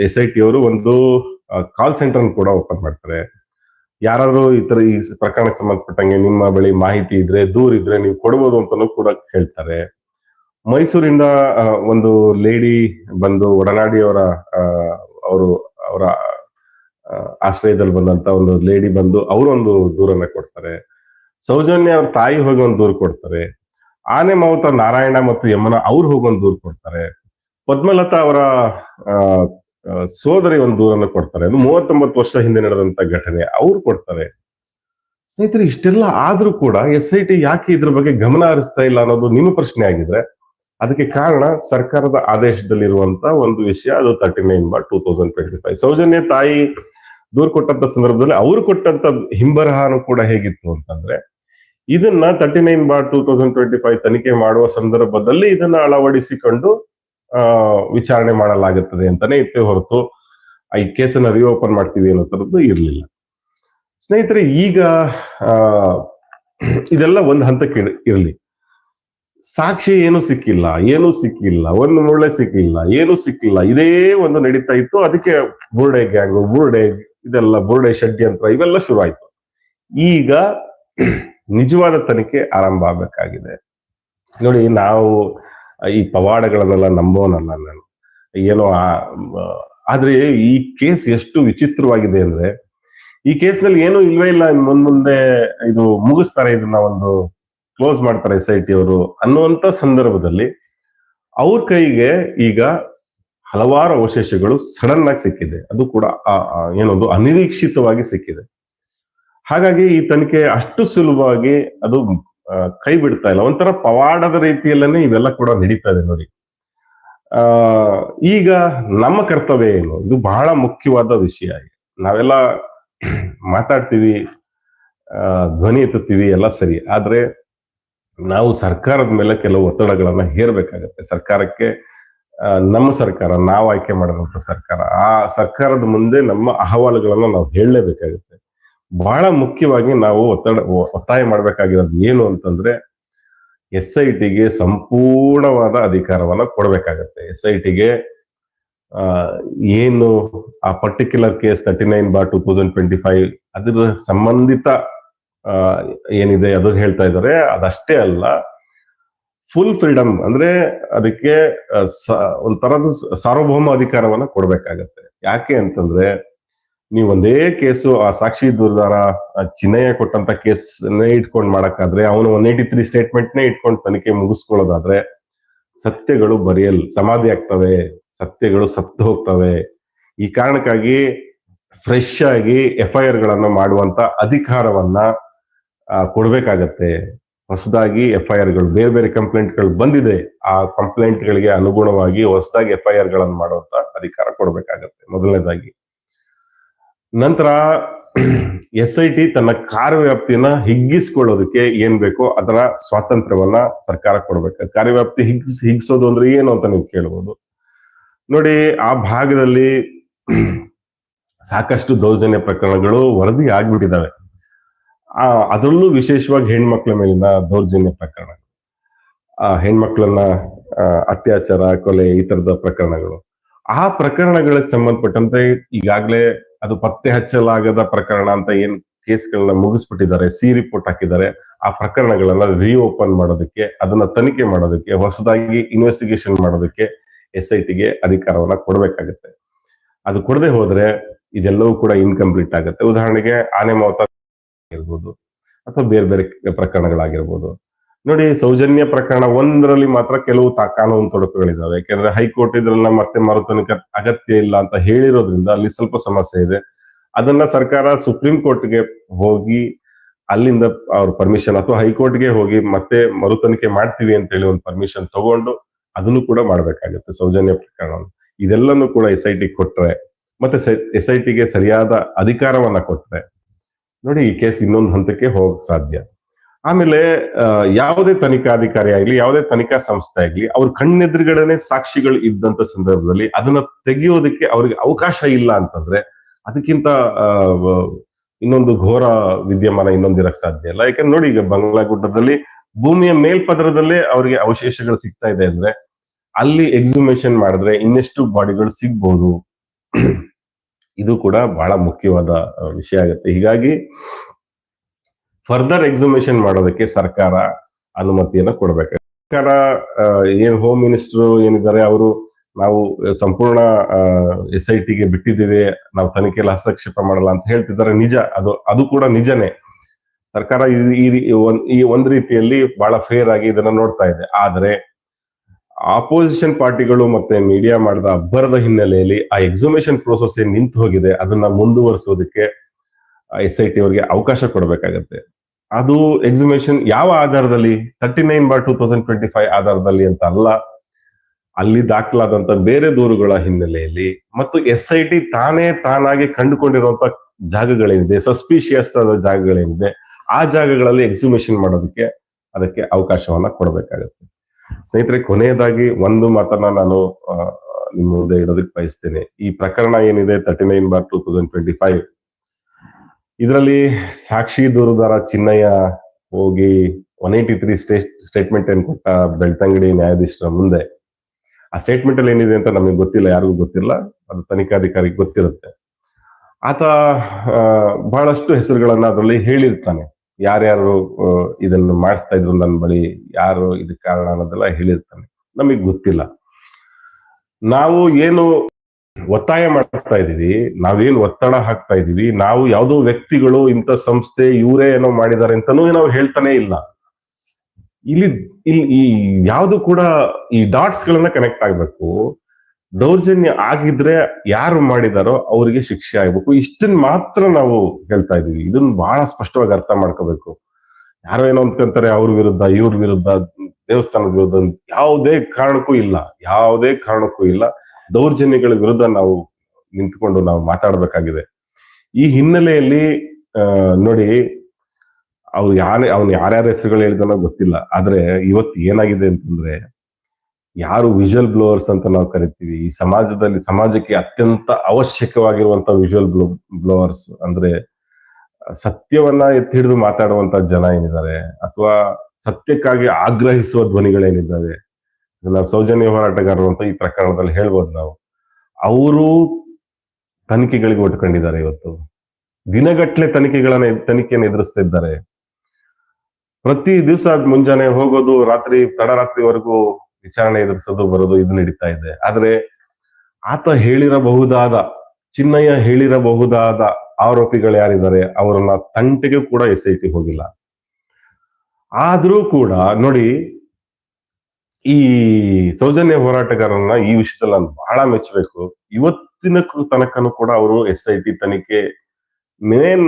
ಎಸ್ ಐ ಟಿ ಅವರು ಒಂದು ಕಾಲ್ ಸೆಂಟರ್ ಕೂಡ ಓಪನ್ ಮಾಡ್ತಾರೆ. ಯಾರಾದರೂ ಈ ತರ ಈ ಪ್ರಕರಣಕ್ಕೆ ಸಂಬಂಧಪಟ್ಟಂಗೆ ನಿಮ್ಮ ಬಳಿ ಮಾಹಿತಿ ಇದ್ರೆ, ದೂರ ಇದ್ರೆ ನೀವು ಕೊಡ್ಬೋದು ಅಂತಾನೂ ಕೂಡ ಹೇಳ್ತಾರೆ. ಮೈಸೂರಿಂದ ಒಂದು ಲೇಡಿ ಬಂದು ಒಡನಾಡಿ ಅವರ ಅವರು, ಅವರ ಆಶ್ರಯದಲ್ಲಿ ಬಂದಂತ ಒಂದು ಲೇಡಿ ಬಂದು ಅವರೊಂದು ದೂರನ್ನ ಕೊಡ್ತಾರೆ. ಸೌಜನ್ಯ ಅವ್ರ ತಾಯಿ ಹೋಗಿ ಒಂದು ದೂರು ಕೊಡ್ತಾರೆ. ಆನೆ ಮಾವುತ ನಾರಾಯಣ ಮತ್ತು ಯಮನ ಅವ್ರು ಹೋಗಿ ಒಂದು ದೂರು ಕೊಡ್ತಾರೆ. ಪದ್ಮಲತಾ ಅವರ ಸೋದರಿ ಒಂದು ದೂರನ್ನ ಕೊಡ್ತಾರೆ. ಅದು ಮೂವತ್ತೊಂಬತ್ತು ವರ್ಷ ಹಿಂದೆ ನಡೆದಂತ ಘಟನೆ ಅವ್ರು ಕೊಡ್ತಾರೆ. ಸ್ನೇಹಿತರೆ, ಇಷ್ಟೆಲ್ಲ ಆದ್ರೂ ಕೂಡ ಎಸ್ ಐ ಟಿ ಯಾಕೆ ಇದ್ರ ಬಗ್ಗೆ ಗಮನ ಹರಿಸ್ತಾ ಇಲ್ಲ ಅನ್ನೋದು ನಿಮ್ಮ ಪ್ರಶ್ನೆ ಆಗಿದ್ರೆ, ಅದಕ್ಕೆ ಕಾರಣ ಸರ್ಕಾರದ ಆದೇಶದಲ್ಲಿರುವಂತ ಒಂದು ವಿಷಯ ಅದು thirty nine bar two thousand twenty five. Sowjanya ತಾಯಿ ದೂರು ಕೊಟ್ಟಂತ ಸಂದರ್ಭದಲ್ಲಿ ಅವರು ಕೊಟ್ಟಂತ ಹಿಂಬರಹಾನು ಕೂಡ ಹೇಗಿತ್ತು ಅಂತಂದ್ರೆ, ಇದನ್ನ thirty nine bar two thousand twenty five ತನಿಖೆ ಮಾಡುವ ಸಂದರ್ಭದಲ್ಲಿ ಇದನ್ನ ಅಳವಡಿಸಿಕೊಂಡು, ಆ, ವಿಚಾರಣೆ ಮಾಡಲಾಗುತ್ತದೆ ಅಂತಾನೆ ಇತ್ತೆ ಹೊರತು ಈ ಕೇಸನ್ನ ರಿಓಪನ್ ಮಾಡ್ತೀವಿ ಅನ್ನೋ ತರದ್ದು ಇರಲಿಲ್ಲ. ಸ್ನೇಹಿತರೆ, ಈಗ, ಆ, ಇದೆಲ್ಲ ಒಂದು ಹಂತಕ್ಕೆ ಇರಲಿ. ಸಾಕ್ಷಿ ಏನು ಸಿಕ್ಕಿಲ್ಲ, ಏನೂ ಸಿಕ್ಕಿಲ್ಲ, ಒಂದು ಮುಳ್ಳೆ ಸಿಕ್ಕಿಲ್ಲ, ಏನೂ ಸಿಕ್ಕಿಲ್ಲ, ಇದೇ ಒಂದು ನಡೀತಾ ಇತ್ತು. ಅದಕ್ಕೆ ಬುರ್ಡೆ ಗ್ಯಾಂಗು, ಬುರ್ಡೆ ಇದೆಲ್ಲ ಬುರುಡೆ ಷಡ್ಯಂತ್ರ ಇವೆಲ್ಲ ಶುರುವಾಯಿತು. ಈಗ ನಿಜವಾದ ತನಿಖೆ ಆರಂಭ ಆಗ್ಬೇಕಾಗಿದೆ. ನೋಡಿ, ನಾವು ಈ ಪವಾಡಗಳನ್ನೆಲ್ಲ ನಂಬೋನಲ್ಲ ನಾನು. ಏನೋ ಆದ್ರೆ ಈ ಕೇಸ್ ಎಷ್ಟು ವಿಚಿತ್ರವಾಗಿದೆ ಅಂದ್ರೆ, ಈ ಕೇಸ್ನಲ್ಲಿ ಏನೂ ಇಲ್ವೇ ಇಲ್ಲ ಮುಂದ್ ಮುಂದೆ ಇದು ಮುಗಿಸ್ತಾರೆ ಇದನ್ನ ಒಂದು ಕ್ಲೋಸ್ ಮಾಡ್ತಾರೆ ಎಸ್ ಐ ಟಿ ಅವರು ಅನ್ನುವಂತ ಸಂದರ್ಭದಲ್ಲಿ ಅವ್ರ ಕೈಗೆ ಈಗ ಹಲವಾರು ಅವಶೇಷಗಳು ಸಡನ್ ಆಗಿ ಸಿಕ್ಕಿದೆ. ಅದು ಕೂಡ ಏನೊಂದು ಅನಿರೀಕ್ಷಿತವಾಗಿ ಸಿಕ್ಕಿದೆ. ಹಾಗಾಗಿ ಈ ತನಿಖೆ ಅಷ್ಟು ಸುಲಭವಾಗಿ ಅದು ಕೈ ಬಿಡ್ತಾ ಇಲ್ಲ. ಒಂಥರ ಪವಾಡದ ರೀತಿಯಲ್ಲೇ ಇವೆಲ್ಲ ಕೂಡ ನಡೀತಾ ಇದೆ ನೋಡಿ. ಆ, ಈಗ ನಮ್ಮ ಕರ್ತವ್ಯ ಏನು? ಇದು ಬಹಳ ಮುಖ್ಯವಾದ ವಿಷಯ ನಾವೆಲ್ಲ ಮಾತಾಡ್ತೀವಿ ಧ್ವನಿ ಎತ್ತುತ್ತೀವಿ, ಎಲ್ಲ ಸರಿ. ಆದ್ರೆ ನಾವು ಸರ್ಕಾರದ ಮೇಲೆ ಕೆಲವು ಒತ್ತಡಗಳನ್ನ ಹೇರ್ಬೇಕಾಗತ್ತೆ. ಸರ್ಕಾರಕ್ಕೆ ನಮ್ಮ ಸರ್ಕಾರ, ನಾವು ಆಯ್ಕೆ ಮಾಡಿದಂತ ಸರ್ಕಾರ, ಆ ಸರ್ಕಾರದ ಮುಂದೆ ನಮ್ಮ ಅಹವಾಲುಗಳನ್ನ ನಾವು ಹೇಳಲೇಬೇಕಾಗುತ್ತೆ. ಬಹಳ ಮುಖ್ಯವಾಗಿ ನಾವು ಒತ್ತಡ ಒತ್ತಾಯ ಮಾಡ್ಬೇಕಾಗಿರೋದು ಏನು ಅಂತಂದ್ರೆ, ಎಸ್ ಐ ಟಿಗೆ ಸಂಪೂರ್ಣವಾದ ಅಧಿಕಾರವನ್ನ ಕೊಡಬೇಕಾಗತ್ತೆ. ಎಸ್ ಐ ಟಿಗೆ ಏನು, ಆ particular case thirty nine bar two thousand twenty five ಅದ್ರ ಸಂಬಂಧಿತ ಏನಿದೆ ಅದು ಹೇಳ್ತಾ ಇದ್ದಾರೆ. ಅದಷ್ಟೇ ಅಲ್ಲ ಫುಲ್ ಫ್ರೀಡಮ್ ಅಂದ್ರೆ ಅದಕ್ಕೆ ಒಂಥರದ ಸಾರ್ವಭೌಮ ಅಧಿಕಾರವನ್ನ ಕೊಡ್ಬೇಕಾಗತ್ತೆ. ಯಾಕೆ ಅಂತಂದ್ರೆ, ನೀವು ಒಂದೇ ಕೇಸು, ಆ ಸಾಕ್ಷಿ ದುರ್ದಾರ ಚಿನ್ನಯ್ಯ ಕೊಟ್ಟಂತ ಕೇಸ್ನೇ ಇಟ್ಕೊಂಡು ಮಾಡಕ್ಕಾದ್ರೆ, ಅವನು ಒನ್ ಏಟಿ ತ್ರೀ ಸ್ಟೇಟ್ಮೆಂಟ್ನೇ ಇಟ್ಕೊಂಡು ತನಿಖೆ ಮುಗಿಸ್ಕೊಳ್ಳೋದಾದ್ರೆ, ಸತ್ಯಗಳು ಬರೆಯಲ್, ಸಮಾಧಿ ಆಗ್ತವೆ, ಸತ್ಯಗಳು ಸತ್ತು ಹೋಗ್ತವೆ. ಈ ಕಾರಣಕ್ಕಾಗಿ ಫ್ರೆಶ್ ಆಗಿ ಎಫ್ ಐ ಆರ್ ಗಳನ್ನ ಮಾಡುವಂತ ಅಧಿಕಾರವನ್ನ ಕೊಡ್ಬೇಕಾಗತ್ತೆ. ಹೊಸದಾಗಿ ಎಫ್ ಐ ಆರ್ಗಳು, ಬೇರೆ ಬೇರೆ ಕಂಪ್ಲೇಂಟ್ಗಳು ಬಂದಿದೆ, ಆ ಕಂಪ್ಲೇಂಟ್ ಗಳಿಗೆ ಅನುಗುಣವಾಗಿ ಹೊಸದಾಗಿ ಎಫ್ ಐ ಆರ್ ಗಳನ್ನ ಮಾಡುವಂತ ಅಧಿಕಾರ ಕೊಡಬೇಕಾಗತ್ತೆ. ಮೊದಲನೇದಾಗಿ. ನಂತರ ಎಸ್ ಐ ಟಿ ತನ್ನ ಕಾರ್ಯವ್ಯಾಪ್ತಿಯನ್ನ ಹಿಗ್ಗಿಸ್ಕೊಳ್ಳೋದಕ್ಕೆ ಏನ್ ಬೇಕೋ ಅದರ ಸ್ವಾತಂತ್ರ್ಯವನ್ನ ಸರ್ಕಾರ ಕೊಡ್ಬೇಕು. ಕಾರ್ಯವ್ಯಾಪ್ತಿ ಹಿಗ್ಸ್, ಹಿಗ್ಸೋದು ಅಂದ್ರೆ ಏನು ಅಂತ ನೀವು ಕೇಳ್ಬೋದು. ನೋಡಿ, ಆ ಭಾಗದಲ್ಲಿ ಸಾಕಷ್ಟು ದೌರ್ಜನ್ಯ ಪ್ರಕರಣಗಳು ವರದಿ ಆಗ್ಬಿಟ್ಟಿದಾವೆ ಆ ಅದರಲ್ಲೂ ವಿಶೇಷವಾಗಿ ಹೆಣ್ಮಕ್ಳ ಮೇಲಿನ ದೌರ್ಜನ್ಯ ಪ್ರಕರಣ ಆ ಹೆಣ್ಮಕ್ಳನ್ನ ಆ, ಅತ್ಯಾಚಾರ ಕೊಲೆ ಈ ತರದ ಪ್ರಕರಣಗಳು. ಆ ಪ್ರಕರಣಗಳಿಗೆ ಸಂಬಂಧಪಟ್ಟಂತೆ ಈಗಾಗಲೇ ಅದು ಪತ್ತೆ ಹಚ್ಚಲಾಗದ ಪ್ರಕರಣ ಅಂತ ಏನ್ ಕೇಸ್ಗಳನ್ನ ಮುಗಿಸ್ಬಿಟ್ಟಿದ್ದಾರೆ ಸಿ ರಿಪೋರ್ಟ್ ಹಾಕಿದ್ದಾರೆ ಆ ಪ್ರಕರಣಗಳನ್ನ ರಿಓಪನ್ ಮಾಡೋದಕ್ಕೆ ಅದನ್ನ ತನಿಖೆ ಮಾಡೋದಕ್ಕೆ ಹೊಸದಾಗಿ ಇನ್ವೆಸ್ಟಿಗೇಷನ್ ಮಾಡೋದಕ್ಕೆ ಎಸ್ ಐ ಟಿಗೆ ಅಧಿಕಾರವನ್ನ ಕೊಡ್ಬೇಕಾಗತ್ತೆ. ಅದು ಕೊಡದೆ ಹೋದ್ರೆ ಇದೆಲ್ಲವೂ ಕೂಡ ಇನ್ಕಂಪ್ಲೀಟ್ ಆಗುತ್ತೆ. ಉದಾಹರಣೆಗೆ ಆನೆ ಮಾವತ ಆಗಿರ್ಬೋದು ಅಥವಾ ಬೇರೆ ಬೇರೆ ಪ್ರಕರಣಗಳಾಗಿರ್ಬೋದು. ನೋಡಿ ಸೌಜನ್ಯ ಪ್ರಕರಣ ಒಂದರಲ್ಲಿ ಮಾತ್ರ ಕೆಲವು ಕಾನೂನು ತೊಡಕುಗಳಿದಾವೆ. ಯಾಕೆಂದ್ರೆ ಹೈಕೋರ್ಟ್ ಇದ್ರನ್ನ ಮತ್ತೆ ಮರುತನಿಕ ಅಗತ್ಯ ಇಲ್ಲ ಅಂತ ಹೇಳಿರೋದ್ರಿಂದ ಅಲ್ಲಿ ಸ್ವಲ್ಪ ಸಮಸ್ಯೆ ಇದೆ. ಅದನ್ನ ಸರ್ಕಾರ ಸುಪ್ರೀಂ ಕೋರ್ಟ್ಗೆ ಹೋಗಿ ಅಲ್ಲಿಂದ ಅವ್ರ ಪರ್ಮಿಷನ್ ಅಥವಾ ಹೈಕೋರ್ಟ್ಗೆ ಹೋಗಿ ಮತ್ತೆ ಮರುತನಿಕೆ ಮಾಡ್ತೀವಿ ಅಂತ ಹೇಳಿ ಒಂದು ಪರ್ಮಿಷನ್ ತಗೊಂಡು ಅದನ್ನು ಕೂಡ ಮಾಡಬೇಕಾಗುತ್ತೆ ಸೌಜನ್ಯ ಪ್ರಕರಣ ಇದೆಲ್ಲನೂ ಕೂಡ ಎಸ್ ಐ ಟಿ ಕೊಟ್ರೆ ಮತ್ತೆ ಎಸ್ ಐ ಟಿಗೆ ಸರಿಯಾದ ಅಧಿಕಾರವನ್ನ ಕೊಟ್ರೆ ನೋಡಿ, ಈ ಕೇಸ್ ಇನ್ನೊಂದು ಹಂತಕ್ಕೆ ಹೋಗಕ್ ಸಾಧ್ಯ. ಆಮೇಲೆ ಯಾವುದೇ ತನಿಖಾಧಿಕಾರಿ ಆಗ್ಲಿ, ಯಾವುದೇ ತನಿಖಾ ಸಂಸ್ಥೆ ಆಗ್ಲಿ, ಅವ್ರ ಕಣ್ಣೆದುರುಗಡೆನೆ ಸಾಕ್ಷಿಗಳು ಇದ್ದಂತ ಸಂದರ್ಭದಲ್ಲಿ ಅದನ್ನ ತೆಗೆಯೋದಕ್ಕೆ ಅವ್ರಿಗೆ ಅವಕಾಶ ಇಲ್ಲ ಅಂತಂದ್ರೆ ಅದಕ್ಕಿಂತ ಇನ್ನೊಂದು ಘೋರ ವಿದ್ಯಮಾನ ಇನ್ನೊಂದಿರಕ್ ಸಾಧ್ಯ ಇಲ್ಲ. ಯಾಕಂದ್ರೆ ನೋಡಿ, ಈಗ ಬಂಗ್ಲಾಗುಡ್ಡದಲ್ಲಿ ಭೂಮಿಯ ಮೇಲ್ಪದರದಲ್ಲೇ ಅವರಿಗೆ ಅವಶೇಷಗಳು ಸಿಗ್ತಾ ಇದೆ ಅಂದ್ರೆ ಅಲ್ಲಿ ಎಕ್ಸುಮೇಷನ್ ಮಾಡಿದ್ರೆ ಇನ್ನೆಷ್ಟು ಬಾಡಿಗಳು ಸಿಗ್ಬಹುದು ಇದು ಕೂಡ ಬಹಳ ಮುಖ್ಯವಾದ ವಿಷಯ ಆಗುತ್ತೆ. ಹೀಗಾಗಿ ಫರ್ದರ್ ಎಕ್ಸಿಮಿಷನ್ ಮಾಡೋದಕ್ಕೆ ಸರ್ಕಾರ ಅನುಮತಿಯನ್ನ ಕೊಡಬೇಕು. ಸರ್ಕಾರ ಏನ್ ಹೋಮ್ ಮಿನಿಸ್ಟರ್ ಏನಿದ್ದಾರೆ, ಅವರು ನಾವು ಸಂಪೂರ್ಣ ಎಸ್ ಐ ಟಿಗೆ ಬಿಟ್ಟಿದ್ದೇವೆ, ನಾವು ತನಿಖೆಯಲ್ಲಿ ಹಸ್ತಕ್ಷೇಪ ಮಾಡಲ್ಲ ಅಂತ ಹೇಳ್ತಿದ್ದಾರೆ. ನಿಜ, ಅದು ಅದು ಕೂಡ ನಿಜನೇ. ಸರ್ಕಾರ ಈ- ಈ ಒಂದ್ ರೀತಿಯಲ್ಲಿ ಬಹಳ ಫೇರ್ ಆಗಿ ಇದನ್ನ ನೋಡ್ತಾ ಇದೆ. ಆದ್ರೆ ಆಪೋಸಿಷನ್ ಪಾರ್ಟಿಗಳು ಮತ್ತೆ ಮೀಡಿಯಾ ಮಾಡಿದ ಅಬ್ಬರದ ಹಿನ್ನೆಲೆಯಲ್ಲಿ ಆ ಎಕ್ಸುಮೇಷನ್ ಪ್ರೋಸೆಸ್ ಏನ್ ನಿಂತು ಹೋಗಿದೆ, ಅದನ್ನ ಮುಂದುವರಿಸೋದಕ್ಕೆ ಎಸ್ ಐ ಟಿ ಅವರಿಗೆ ಅವಕಾಶ ಕೊಡಬೇಕಾಗತ್ತೆ. ಅದು ಎಕ್ಸುಮೇಷನ್ ಯಾವ ಆಧಾರದಲ್ಲಿ thirty nine bar two thousand twenty five ಆಧಾರದಲ್ಲಿ ಅಂತ ಅಲ್ಲ, ಅಲ್ಲಿ ದಾಖಲಾದಂತ ಬೇರೆ ದೂರುಗಳ ಹಿನ್ನೆಲೆಯಲ್ಲಿ ಮತ್ತು ಎಸ್ ಐ ಟಿ ತಾನೇ ತಾನಾಗಿ ಕಂಡುಕೊಂಡಿರುವಂತ ಜಾಗಗಳೇನಿದೆ ಸಸ್ಪಿಷಿಯಸ್ ಆದ ಜಾಗಗಳೇನಿದೆ, ಆ ಜಾಗಗಳಲ್ಲಿ ಎಕ್ಸಿಮೇಷನ್ ಮಾಡೋದಕ್ಕೆ ಅದಕ್ಕೆ ಅವಕಾಶವನ್ನ ಕೊಡಬೇಕಾಗುತ್ತೆ. ಸ್ನೇಹಿತರೆ, ಕೊನೆಯದಾಗಿ ಒಂದು ಮಾತನ್ನ ನಾನು ನಿಮ್ಮ ಮುಂದೆ ಇಡೋದಕ್ಕೆ ಬಯಸ್ತೇನೆ. ಈ ಪ್ರಕರಣ ಏನಿದೆ thirty nine bar two thousand twenty five ಇದರಲ್ಲಿ ಸಾಕ್ಷಿ ದೂರುದಾರ ಚಿನ್ನಯ್ಯ ಹೋಗಿ one eighty three state statement ಏನ್ ಕೊಟ್ಟ ಬೆಳ್ತಂಗಡಿ ನ್ಯಾಯಾಧೀಶರ ಮುಂದೆ. ಆ ಸ್ಟೇಟ್ಮೆಂಟ್ ಅಲ್ಲಿ ಏನಿದೆ ಅಂತ ನಮಗೆ ಗೊತ್ತಿಲ್ಲ, ಯಾರಿಗೂ ಗೊತ್ತಿಲ್ಲ, ಅದು ತನಿಖಾಧಿಕಾರಿಗೆ ಗೊತ್ತಿರುತ್ತೆ. ಆತ ಬಹಳಷ್ಟು ಹೆಸರುಗಳನ್ನ ಅದರಲ್ಲಿ ಹೇಳಿರ್ತಾನೆ. ಯಾರ್ಯಾರು ಇದನ್ನು ಮಾಡಿಸ್ತಾ ಇದ್ರು ನನ್ನ ಬಳಿ, ಯಾರು ಇದಕ್ಕೆ ಕಾರಣ ಅನ್ನೋದೆಲ್ಲ ಹೇಳಿರ್ತಾನೆ. ನಮಗೆ ಗೊತ್ತಿಲ್ಲ. ನಾವು ಏನು ಒತ್ತಾಯ ಮಾಡ್ತಾ ಇದೀವಿ ನಾವೇನು ಒತ್ತಡ ಹಾಕ್ತಾ ಇದ್ದೀವಿ, ನಾವು ಯಾವುದೋ ವ್ಯಕ್ತಿಗಳು, ಇಂಥ ಸಂಸ್ಥೆ, ಇವರೇ ಏನೋ ಮಾಡಿದ್ದಾರೆ ಅಂತಾನೂ ನಾವು ಹೇಳ್ತಾನೆ ಇಲ್ಲ. ಇಲ್ಲಿ ಇಲ್ಲಿ ಈ ಯಾವುದು ಕೂಡ ಈ ಡಾಟ್ಸ್ ಗಳನ್ನ ಕನೆಕ್ಟ್ ಆಗ್ಬೇಕು. ದೌರ್ಜನ್ಯ ಆಗಿದ್ರೆ ಯಾರು ಮಾಡಿದಾರೋ ಅವರಿಗೆ ಶಿಕ್ಷೆ ಆಗ್ಬೇಕು. ಇಷ್ಟನ್ ಮಾತ್ರ ನಾವು ಹೇಳ್ತಾ ಇದೀವಿ. ಇದನ್ನ ಬಹಳ ಸ್ಪಷ್ಟವಾಗಿ ಅರ್ಥ ಮಾಡ್ಕೋಬೇಕು. ಯಾರೋ ಏನೋ ಅಂದ್ಕೊಂತಾರೆ ಅವ್ರ ವಿರುದ್ಧ, ಇವ್ರ ವಿರುದ್ಧ, ದೇವಸ್ಥಾನದ ವಿರುದ್ಧ ಯಾವುದೇ ಕಾರಣಕ್ಕೂ ಇಲ್ಲ. ಯಾವುದೇ ಕಾರಣಕ್ಕೂ ಇಲ್ಲ. ದೌರ್ಜನ್ಯಗಳ ವಿರುದ್ಧ ನಾವು ನಿಂತ್ಕೊಂಡು ನಾವು ಮಾತಾಡ್ಬೇಕಾಗಿದೆ. ಈ ಹಿನ್ನೆಲೆಯಲ್ಲಿ ನೋಡಿ, ಅವ್ರು ಯಾರೇ, ಅವ್ನು ಯಾರ್ಯಾರ ಹೆಸರುಗಳು ಹೇಳಿದನೋ ಗೊತ್ತಿಲ್ಲ. ಆದ್ರೆ ಇವತ್ತು ಏನಾಗಿದೆ ಅಂತಂದ್ರೆ ಯಾರು ವಿಜುವಲ್ ಬ್ಲೋವರ್ಸ್ ಅಂತ ನಾವು ಕರಿತೀವಿ. ಈ ಸಮಾಜದಲ್ಲಿ, ಸಮಾಜಕ್ಕೆ ಅತ್ಯಂತ ಅವಶ್ಯಕವಾಗಿರುವಂತ ವಿಜುವಲ್ ಬ್ಲೋ ಬ್ಲೋವರ್ಸ್ ಅಂದ್ರೆ, ಸತ್ಯವನ್ನ ಎತ್ತಿ ಹಿಡಿದು ಮಾತಾಡುವಂತ ಜನ ಏನಿದ್ದಾರೆ, ಅಥವಾ ಸತ್ಯಕ್ಕಾಗಿ ಆಗ್ರಹಿಸುವ ಧ್ವನಿಗಳೇನಿದ್ದಾವೆ. ನಾವು ಸೌಜನ್ಯ ಹೋರಾಟಗಾರರು ಅಂತ ಈ ಪ್ರಕರಣದಲ್ಲಿ ಹೇಳ್ಬೋದು ನಾವು. ಅವರು ತನಿಖೆಗಳಿಗೆ ಒಟ್ಕೊಂಡಿದ್ದಾರೆ ಇವತ್ತು. ದಿನಗಟ್ಲೆ ತನಿಖೆಗಳನ್ನ, ತನಿಖೆಯನ್ನು ಎದುರಿಸ್ತಾ ಇದ್ದಾರೆ. ಪ್ರತಿ ದಿವಸ ಮುಂಜಾನೆ ಹೋಗೋದು, ರಾತ್ರಿ, ತಡರಾತ್ರಿವರೆಗೂ ವಿಚಾರಣೆ ಎದುರಿಸೋದು, ಬರೋದು ಇದು ನಡೀತಾ ಇದೆ. ಆದ್ರೆ ಆತ ಹೇಳಿರಬಹುದಾದ, ಚಿನ್ನಯ್ಯ ಹೇಳಿರಬಹುದಾದ ಆರೋಪಿಗಳು ಯಾರಿದ್ದಾರೆ, ಅವರನ್ನ ತಂಟೆಗೆ ಕೂಡ ಎಸ್ ಐ ಟಿ ಹೋಗಿಲ್ಲ. ಆದ್ರೂ ಕೂಡ ನೋಡಿ, ಈ ಸೌಜನ್ಯ ಹೋರಾಟಗಾರರನ್ನ ಈ ವಿಷಯದಲ್ಲಿ ನಾನು ಬಹಳ ಮೆಚ್ಚಬೇಕು. ಇವತ್ತಿನ ತನಕನೂ ಕೂಡ ಅವರು ಎಸ್ ಐ ಟಿ ತನಿಖೆ ಮೇನ್,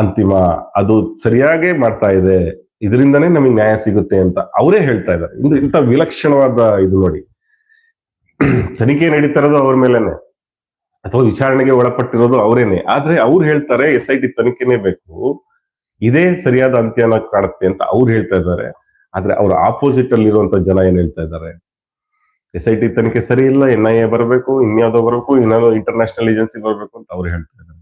ಅಂತಿಮ, ಅದು ಸರಿಯಾಗೇ ಮಾಡ್ತಾ ಇದೆ. ಇದರಿಂದನೇ ನಮಗೆ ನ್ಯಾಯ ಸಿಗುತ್ತೆ ಅಂತ ಅವರೇ ಹೇಳ್ತಾ ಇದ್ದಾರೆ. ಇಂದು ಇಂಥ ವಿಲಕ್ಷಣವಾದ ಇದು ನೋಡಿ. ತನಿಖೆ ನಡೀತಾ ಇರೋದು ಅವ್ರ ಮೇಲೇನೆ. ಅಥವಾ ವಿಚಾರಣೆಗೆ ಒಳಪಟ್ಟಿರೋದು ಅವರೇನೆ. ಆದ್ರೆ ಅವ್ರು ಹೇಳ್ತಾರೆ, ಎಸ್ ಐ ಟಿ ತನಿಖೆನೇ ಬೇಕು. ಇದೇ ಸರಿಯಾದ ಅಂತ್ಯನ ಕಾಣುತ್ತೆ ಅಂತ ಅವ್ರು ಹೇಳ್ತಾ ಇದ್ದಾರೆ. ಆದ್ರೆ ಅವ್ರ ಆಪೋಸಿಟ್ ಅಲ್ಲಿ ಇರುವಂತ ಜನ ಏನ್ ಹೇಳ್ತಾ ಇದ್ದಾರೆ? ಎಸ್ ಐ ಟಿ ತನಿಖೆ ಸರಿ ಇಲ್ಲ, ಎನ್ ಐ ಎ ಬರಬೇಕು, ಇನ್ಯಾವುದೋ ಬರಬೇಕು ಇನ್ಯಾವುದೋ ಇಂಟರ್ನ್ಯಾಷನಲ್ ಏಜೆನ್ಸಿ ಬರಬೇಕು ಅಂತ ಅವ್ರು ಹೇಳ್ತಾ ಇದ್ದಾರೆ.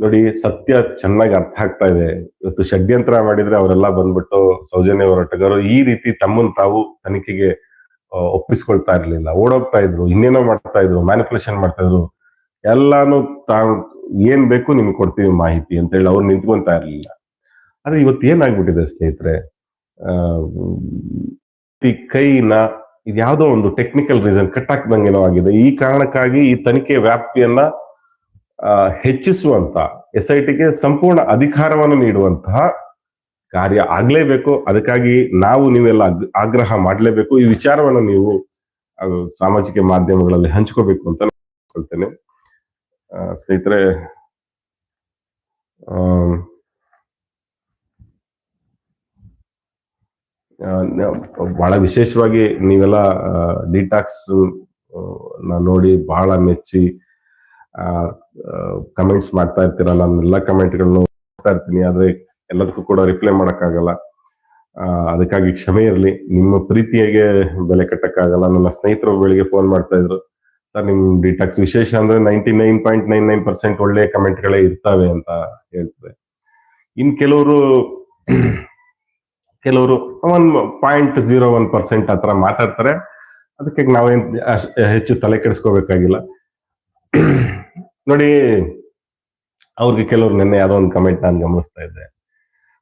ನೋಡಿ ಸತ್ಯ ಚೆನ್ನಾಗಿ ಅರ್ಥ ಆಗ್ತಾ ಇದೆ. ಇವತ್ತು ಷಡ್ಯಂತ್ರ ಮಾಡಿದ್ರೆ ಅವರೆಲ್ಲ ಬಂದ್ಬಿಟ್ಟು ಸೌಜನ್ಯ ಹೋರಾಟಗಾರರು ಈ ರೀತಿ ತಮ್ಮನ್ ತಾವು ತನಿಖೆಗೆ ಒಪ್ಪಿಸ್ಕೊಳ್ತಾ ಇರ್ಲಿಲ್ಲ. ಓಡೋಗ್ತಾ ಇದ್ರು ಇನ್ನೇನೋ ಮಾಡ್ತಾ ಇದ್ರು ಮ್ಯಾನಿಪುಲೇಷನ್ ಮಾಡ್ತಾ ಇದ್ರು. ಎಲ್ಲಾನು ತಾ ಏನ್ ಬೇಕು ನಿಮ್ಗೆ ಕೊಡ್ತೀವಿ ಮಾಹಿತಿ ಅಂತ ಹೇಳಿ ಅವ್ರು ನಿಂತ್ಕೊಂತಾ ಇರ್ಲಿಲ್ಲ. ಆದ್ರೆ ಇವತ್ತು ಏನಾಗ್ಬಿಟ್ಟಿದೆ ಸ್ನೇಹಿತರೆ ಆ, ಕೈನ ಇದ್ಯಾವುದೋ ಒಂದು ಟೆಕ್ನಿಕಲ್ ರೀಸನ್ ಕಟ್ಟಾಕ್ದಂಗೇನೋ ಆಗಿದೆ. ಈ ಕಾರಣಕ್ಕಾಗಿ ಈ ತನಿಖೆ ವ್ಯಾಪ್ತಿಯನ್ನ ಹೆಚ್ಚಿಸುವಂತ ಎಸ್ ಐ ಟಿಗೆ ಸಂಪೂರ್ಣ ಅಧಿಕಾರವನ್ನು ನೀಡುವಂತಹ ಕಾರ್ಯ ಆಗ್ಲೇಬೇಕು. ಅದಕ್ಕಾಗಿ ನಾವು ನೀವೆಲ್ಲ ಆಗ್ರಹ ಮಾಡಲೇಬೇಕು. ಈ ವಿಚಾರವನ್ನು ನೀವು ಸಾಮಾಜಿಕ ಮಾಧ್ಯಮಗಳಲ್ಲಿ ಹಂಚ್ಕೋಬೇಕು ಅಂತ ಹೇಳ್ತೇನೆ ಸ್ನೇಹಿತರೆ ಬಹಳ ವಿಶೇಷವಾಗಿ ನೀವೆಲ್ಲ ಡಿಟಾಕ್ಸ್ ನೋಡಿ ಬಹಳ ಮೆಚ್ಚಿ ಕಮೆಂಟ್ಸ್ ಮಾಡ್ತಾ ಇರ್ತೀರಾ, ನಾನು ಎಲ್ಲ ಕಮೆಂಟ್ಗಳನ್ನು ನೋಡ್ತಾ ಇರ್ತೀನಿ, ಆದ್ರೆ ಎಲ್ಲದಕ್ಕೂ ಕೂಡ ರಿಪ್ಲೈ ಮಾಡೋಕ್ಕಾಗಲ್ಲ. ಅದಕ್ಕಾಗಿ ಕ್ಷಮೆ ಇರಲಿ. ನಿಮ್ಮ ಪ್ರೀತಿಯಾಗೆ ಬೆಲೆ ಕಟ್ಟಕ್ಕಾಗಲ್ಲ. ನನ್ನ ಸ್ನೇಹಿತರು ಬೆಳಿಗ್ಗೆ ಫೋನ್ ಮಾಡ್ತಾ ಇದ್ರು. ಸರ್, ನಿಮ್ ಡಿಟಾಕ್ಸ್ ವಿಶೇಷ ಅಂದ್ರೆ ninety nine point nine nine percent ಒಳ್ಳೆ ಕಮೆಂಟ್ಗಳೇ ಇರ್ತವೆ ಅಂತ ಹೇಳ್ತಾರೆ. ಇನ್ ಕೆಲವರು ಕೆಲವರು one point zero one percent ಹತ್ರ ಮಾತಾಡ್ತಾರೆ. ಅದಕ್ಕೆ ನಾವೇನ್ ಹೆಚ್ಚು ತಲೆ ಕೆಡಿಸ್ಕೋಬೇಕಾಗಿಲ್ಲ. ನೋಡಿ ಅವ್ರಿಗೆ ಕೆಲವ್ರು ನಿನ್ನೆ ಯಾವ್ದೋ ಒಂದು ಕಮೆಂಟ್ ನಾನು ಗಮನಿಸ್ತಾ ಇದ್ದೆ.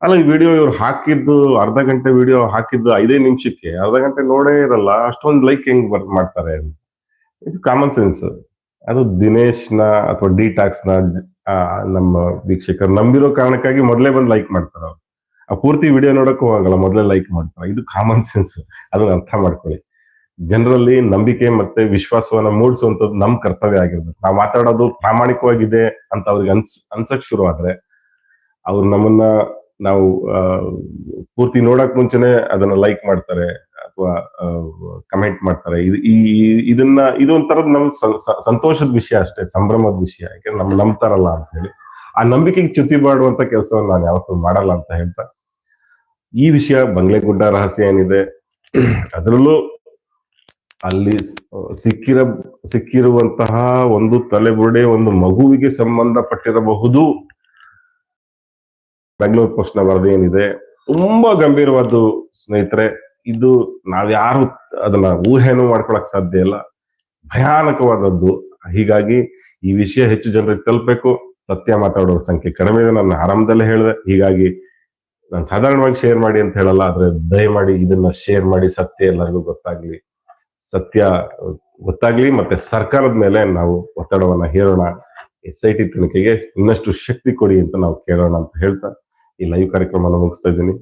ಅಲ್ಲ ಈ ವಿಡಿಯೋ ಇವ್ರು ಹಾಕಿದ್ದು ಅರ್ಧ ಗಂಟೆ ವಿಡಿಯೋ ಹಾಕಿದ್ದು ಐದೇ ನಿಮಿಷಕ್ಕೆ ಅರ್ಧ ಗಂಟೆ ನೋಡೇ ಇರಲ್ಲ ಅಷ್ಟೊಂದು ಲೈಕ್ ಹೆಂಗ್ ಮಾಡ್ತಾರೆ ಇದು ಕಾಮನ್ ಸೆನ್ಸ್ ಅದು ದಿನೇಶ್ನ ಅಥವಾ ಡಿಟಾಕ್ಸ್ನ ನ ಆ, ನಮ್ಮ ವೀಕ್ಷಕರು ನಂಬಿರೋ ಕಾರಣಕ್ಕಾಗಿ ಮೊದಲೇ ಬಂದು ಲೈಕ್ ಮಾಡ್ತಾರೆ ಅವ್ರು. ಆ ಪೂರ್ತಿ ವಿಡಿಯೋ ನೋಡಕ್ಕೂ ಹೋಗಲ್ಲ ಮೊದಲೇ ಲೈಕ್ ಮಾಡ್ತಾರೆ. ಇದು ಕಾಮನ್ ಸೆನ್ಸ್ ಅದನ್ನ ಅರ್ಥ ಮಾಡ್ಕೊಳ್ಳಿ. ಜನರಲ್ಲಿ ನಂಬಿಕೆ ಮತ್ತೆ ವಿಶ್ವಾಸವನ್ನ ಮೂಡಿಸುವಂತದ್ದು ನಮ್ ಕರ್ತವ್ಯ ಆಗಿರ್ಬೇಕು. ನಾವು ಮಾತಾಡೋದು ಪ್ರಾಮಾಣಿಕವಾಗಿದೆ ಅಂತ ಅವ್ರಿಗೆ ಅನ್ಸ್, ಅನ್ಸಕ್ ಶುರು ಆದ್ರೆ ಅವ್ರು ನಮ್ಮನ್ನ ನಾವು ಪೂರ್ತಿ ನೋಡಕ್ ಮುಂಚೆನೆ ಅದನ್ನ ಲೈಕ್ ಮಾಡ್ತಾರೆ ಅಥವಾ ಕಮೆಂಟ್ ಮಾಡ್ತಾರೆ. ಇದು ಈ ಇದನ್ನ ಇದೊಂಥರದ್ ನಮ್ ಸಂತೋಷದ ವಿಷಯ ಅಷ್ಟೇ, ಸಂಭ್ರಮದ ವಿಷಯ. ಯಾಕಂದ್ರೆ ನಮ್ ನಂಬ್ತಾರಲ್ಲ ಅಂತ ಹೇಳಿ. ಆ ನಂಬಿಕೆಗೆ ಚ್ಯುತಿ ಮಾಡುವಂತ ಕೆಲಸವನ್ನು ನಾನು ಯಾವತ್ತೂ ಮಾಡಲ್ಲ ಅಂತ ಹೇಳ್ತಾ, ಈ ವಿಷಯ ಬಂಗ್ಲೆ ಗುಡ್ಡ ರಹಸ್ಯ ಏನಿದೆ, ಅದರಲ್ಲೂ ಅಲ್ಲಿ ಸಿಕ್ಕಿರ, ಸಿಕ್ಕಿರುವಂತಹ ಒಂದು ತಲೆಬುರುಡೆ, ಒಂದು ಮಗುವಿಗೆ ಸಂಬಂಧಪಟ್ಟಿರಬಹುದು. ಬೆಂಗಳೂರು ಪೋಸ್ಟ್ನ ವರದಿ ಏನಿದೆ? ತುಂಬಾ ಗಂಭೀರವಾದ್ದು ಸ್ನೇಹಿತರೆ, ಇದು ನಾವ್ಯಾರು ಅದನ್ನ ಊಹೆನೂ ಮಾಡ್ಕೊಳಕ್ ಸಾಧ್ಯ ಇಲ್ಲ. ಭಯಾನಕವಾದದ್ದು. ಹೀಗಾಗಿ ಈ ವಿಷಯ ಹೆಚ್ಚು ಜನರಿಗೆ ತಲುಪಬೇಕು. ಸತ್ಯ ಮಾತಾಡೋರ ಸಂಖ್ಯೆ ಕಡಿಮೆ ಇದೆ. ನನ್ನ ಆರಂಭದಲ್ಲೇ ಹೇಳಿದೆ. ಹೀಗಾಗಿ ನಾನು ಸಾಧಾರಣವಾಗಿ ಶೇರ್ ಮಾಡಿ ಅಂತ ಹೇಳಲ್ಲ. ಆದ್ರೆ ದಯಮಾಡಿ ಇದನ್ನ ಶೇರ್ ಮಾಡಿ. ಸತ್ಯ ಎಲ್ಲರಿಗೂ ಗೊತ್ತಾಗ್ಲಿ. ಸತ್ಯ ಗೊತ್ತಾಗ್ಲಿ ಮತ್ತೆ ಸರ್ಕಾರದ ಮೇಲೆ ನಾವು ಒತ್ತಡವನ್ನ ಹೇರೋಣ ಎಸ್ ಐ ಟಿ ತನಿಖೆಗೆ ಇನ್ನಷ್ಟು ಶಕ್ತಿ ಕೊಡಿ ಅಂತ ನಾವು ಕೇಳೋಣ ಅಂತ ಹೇಳ್ತಾ ಈ ಲೈವ್ ಕಾರ್ಯಕ್ರಮವನ್ನು ಮುಗಿಸ್ತಾ ಇದ್ದೀನಿ.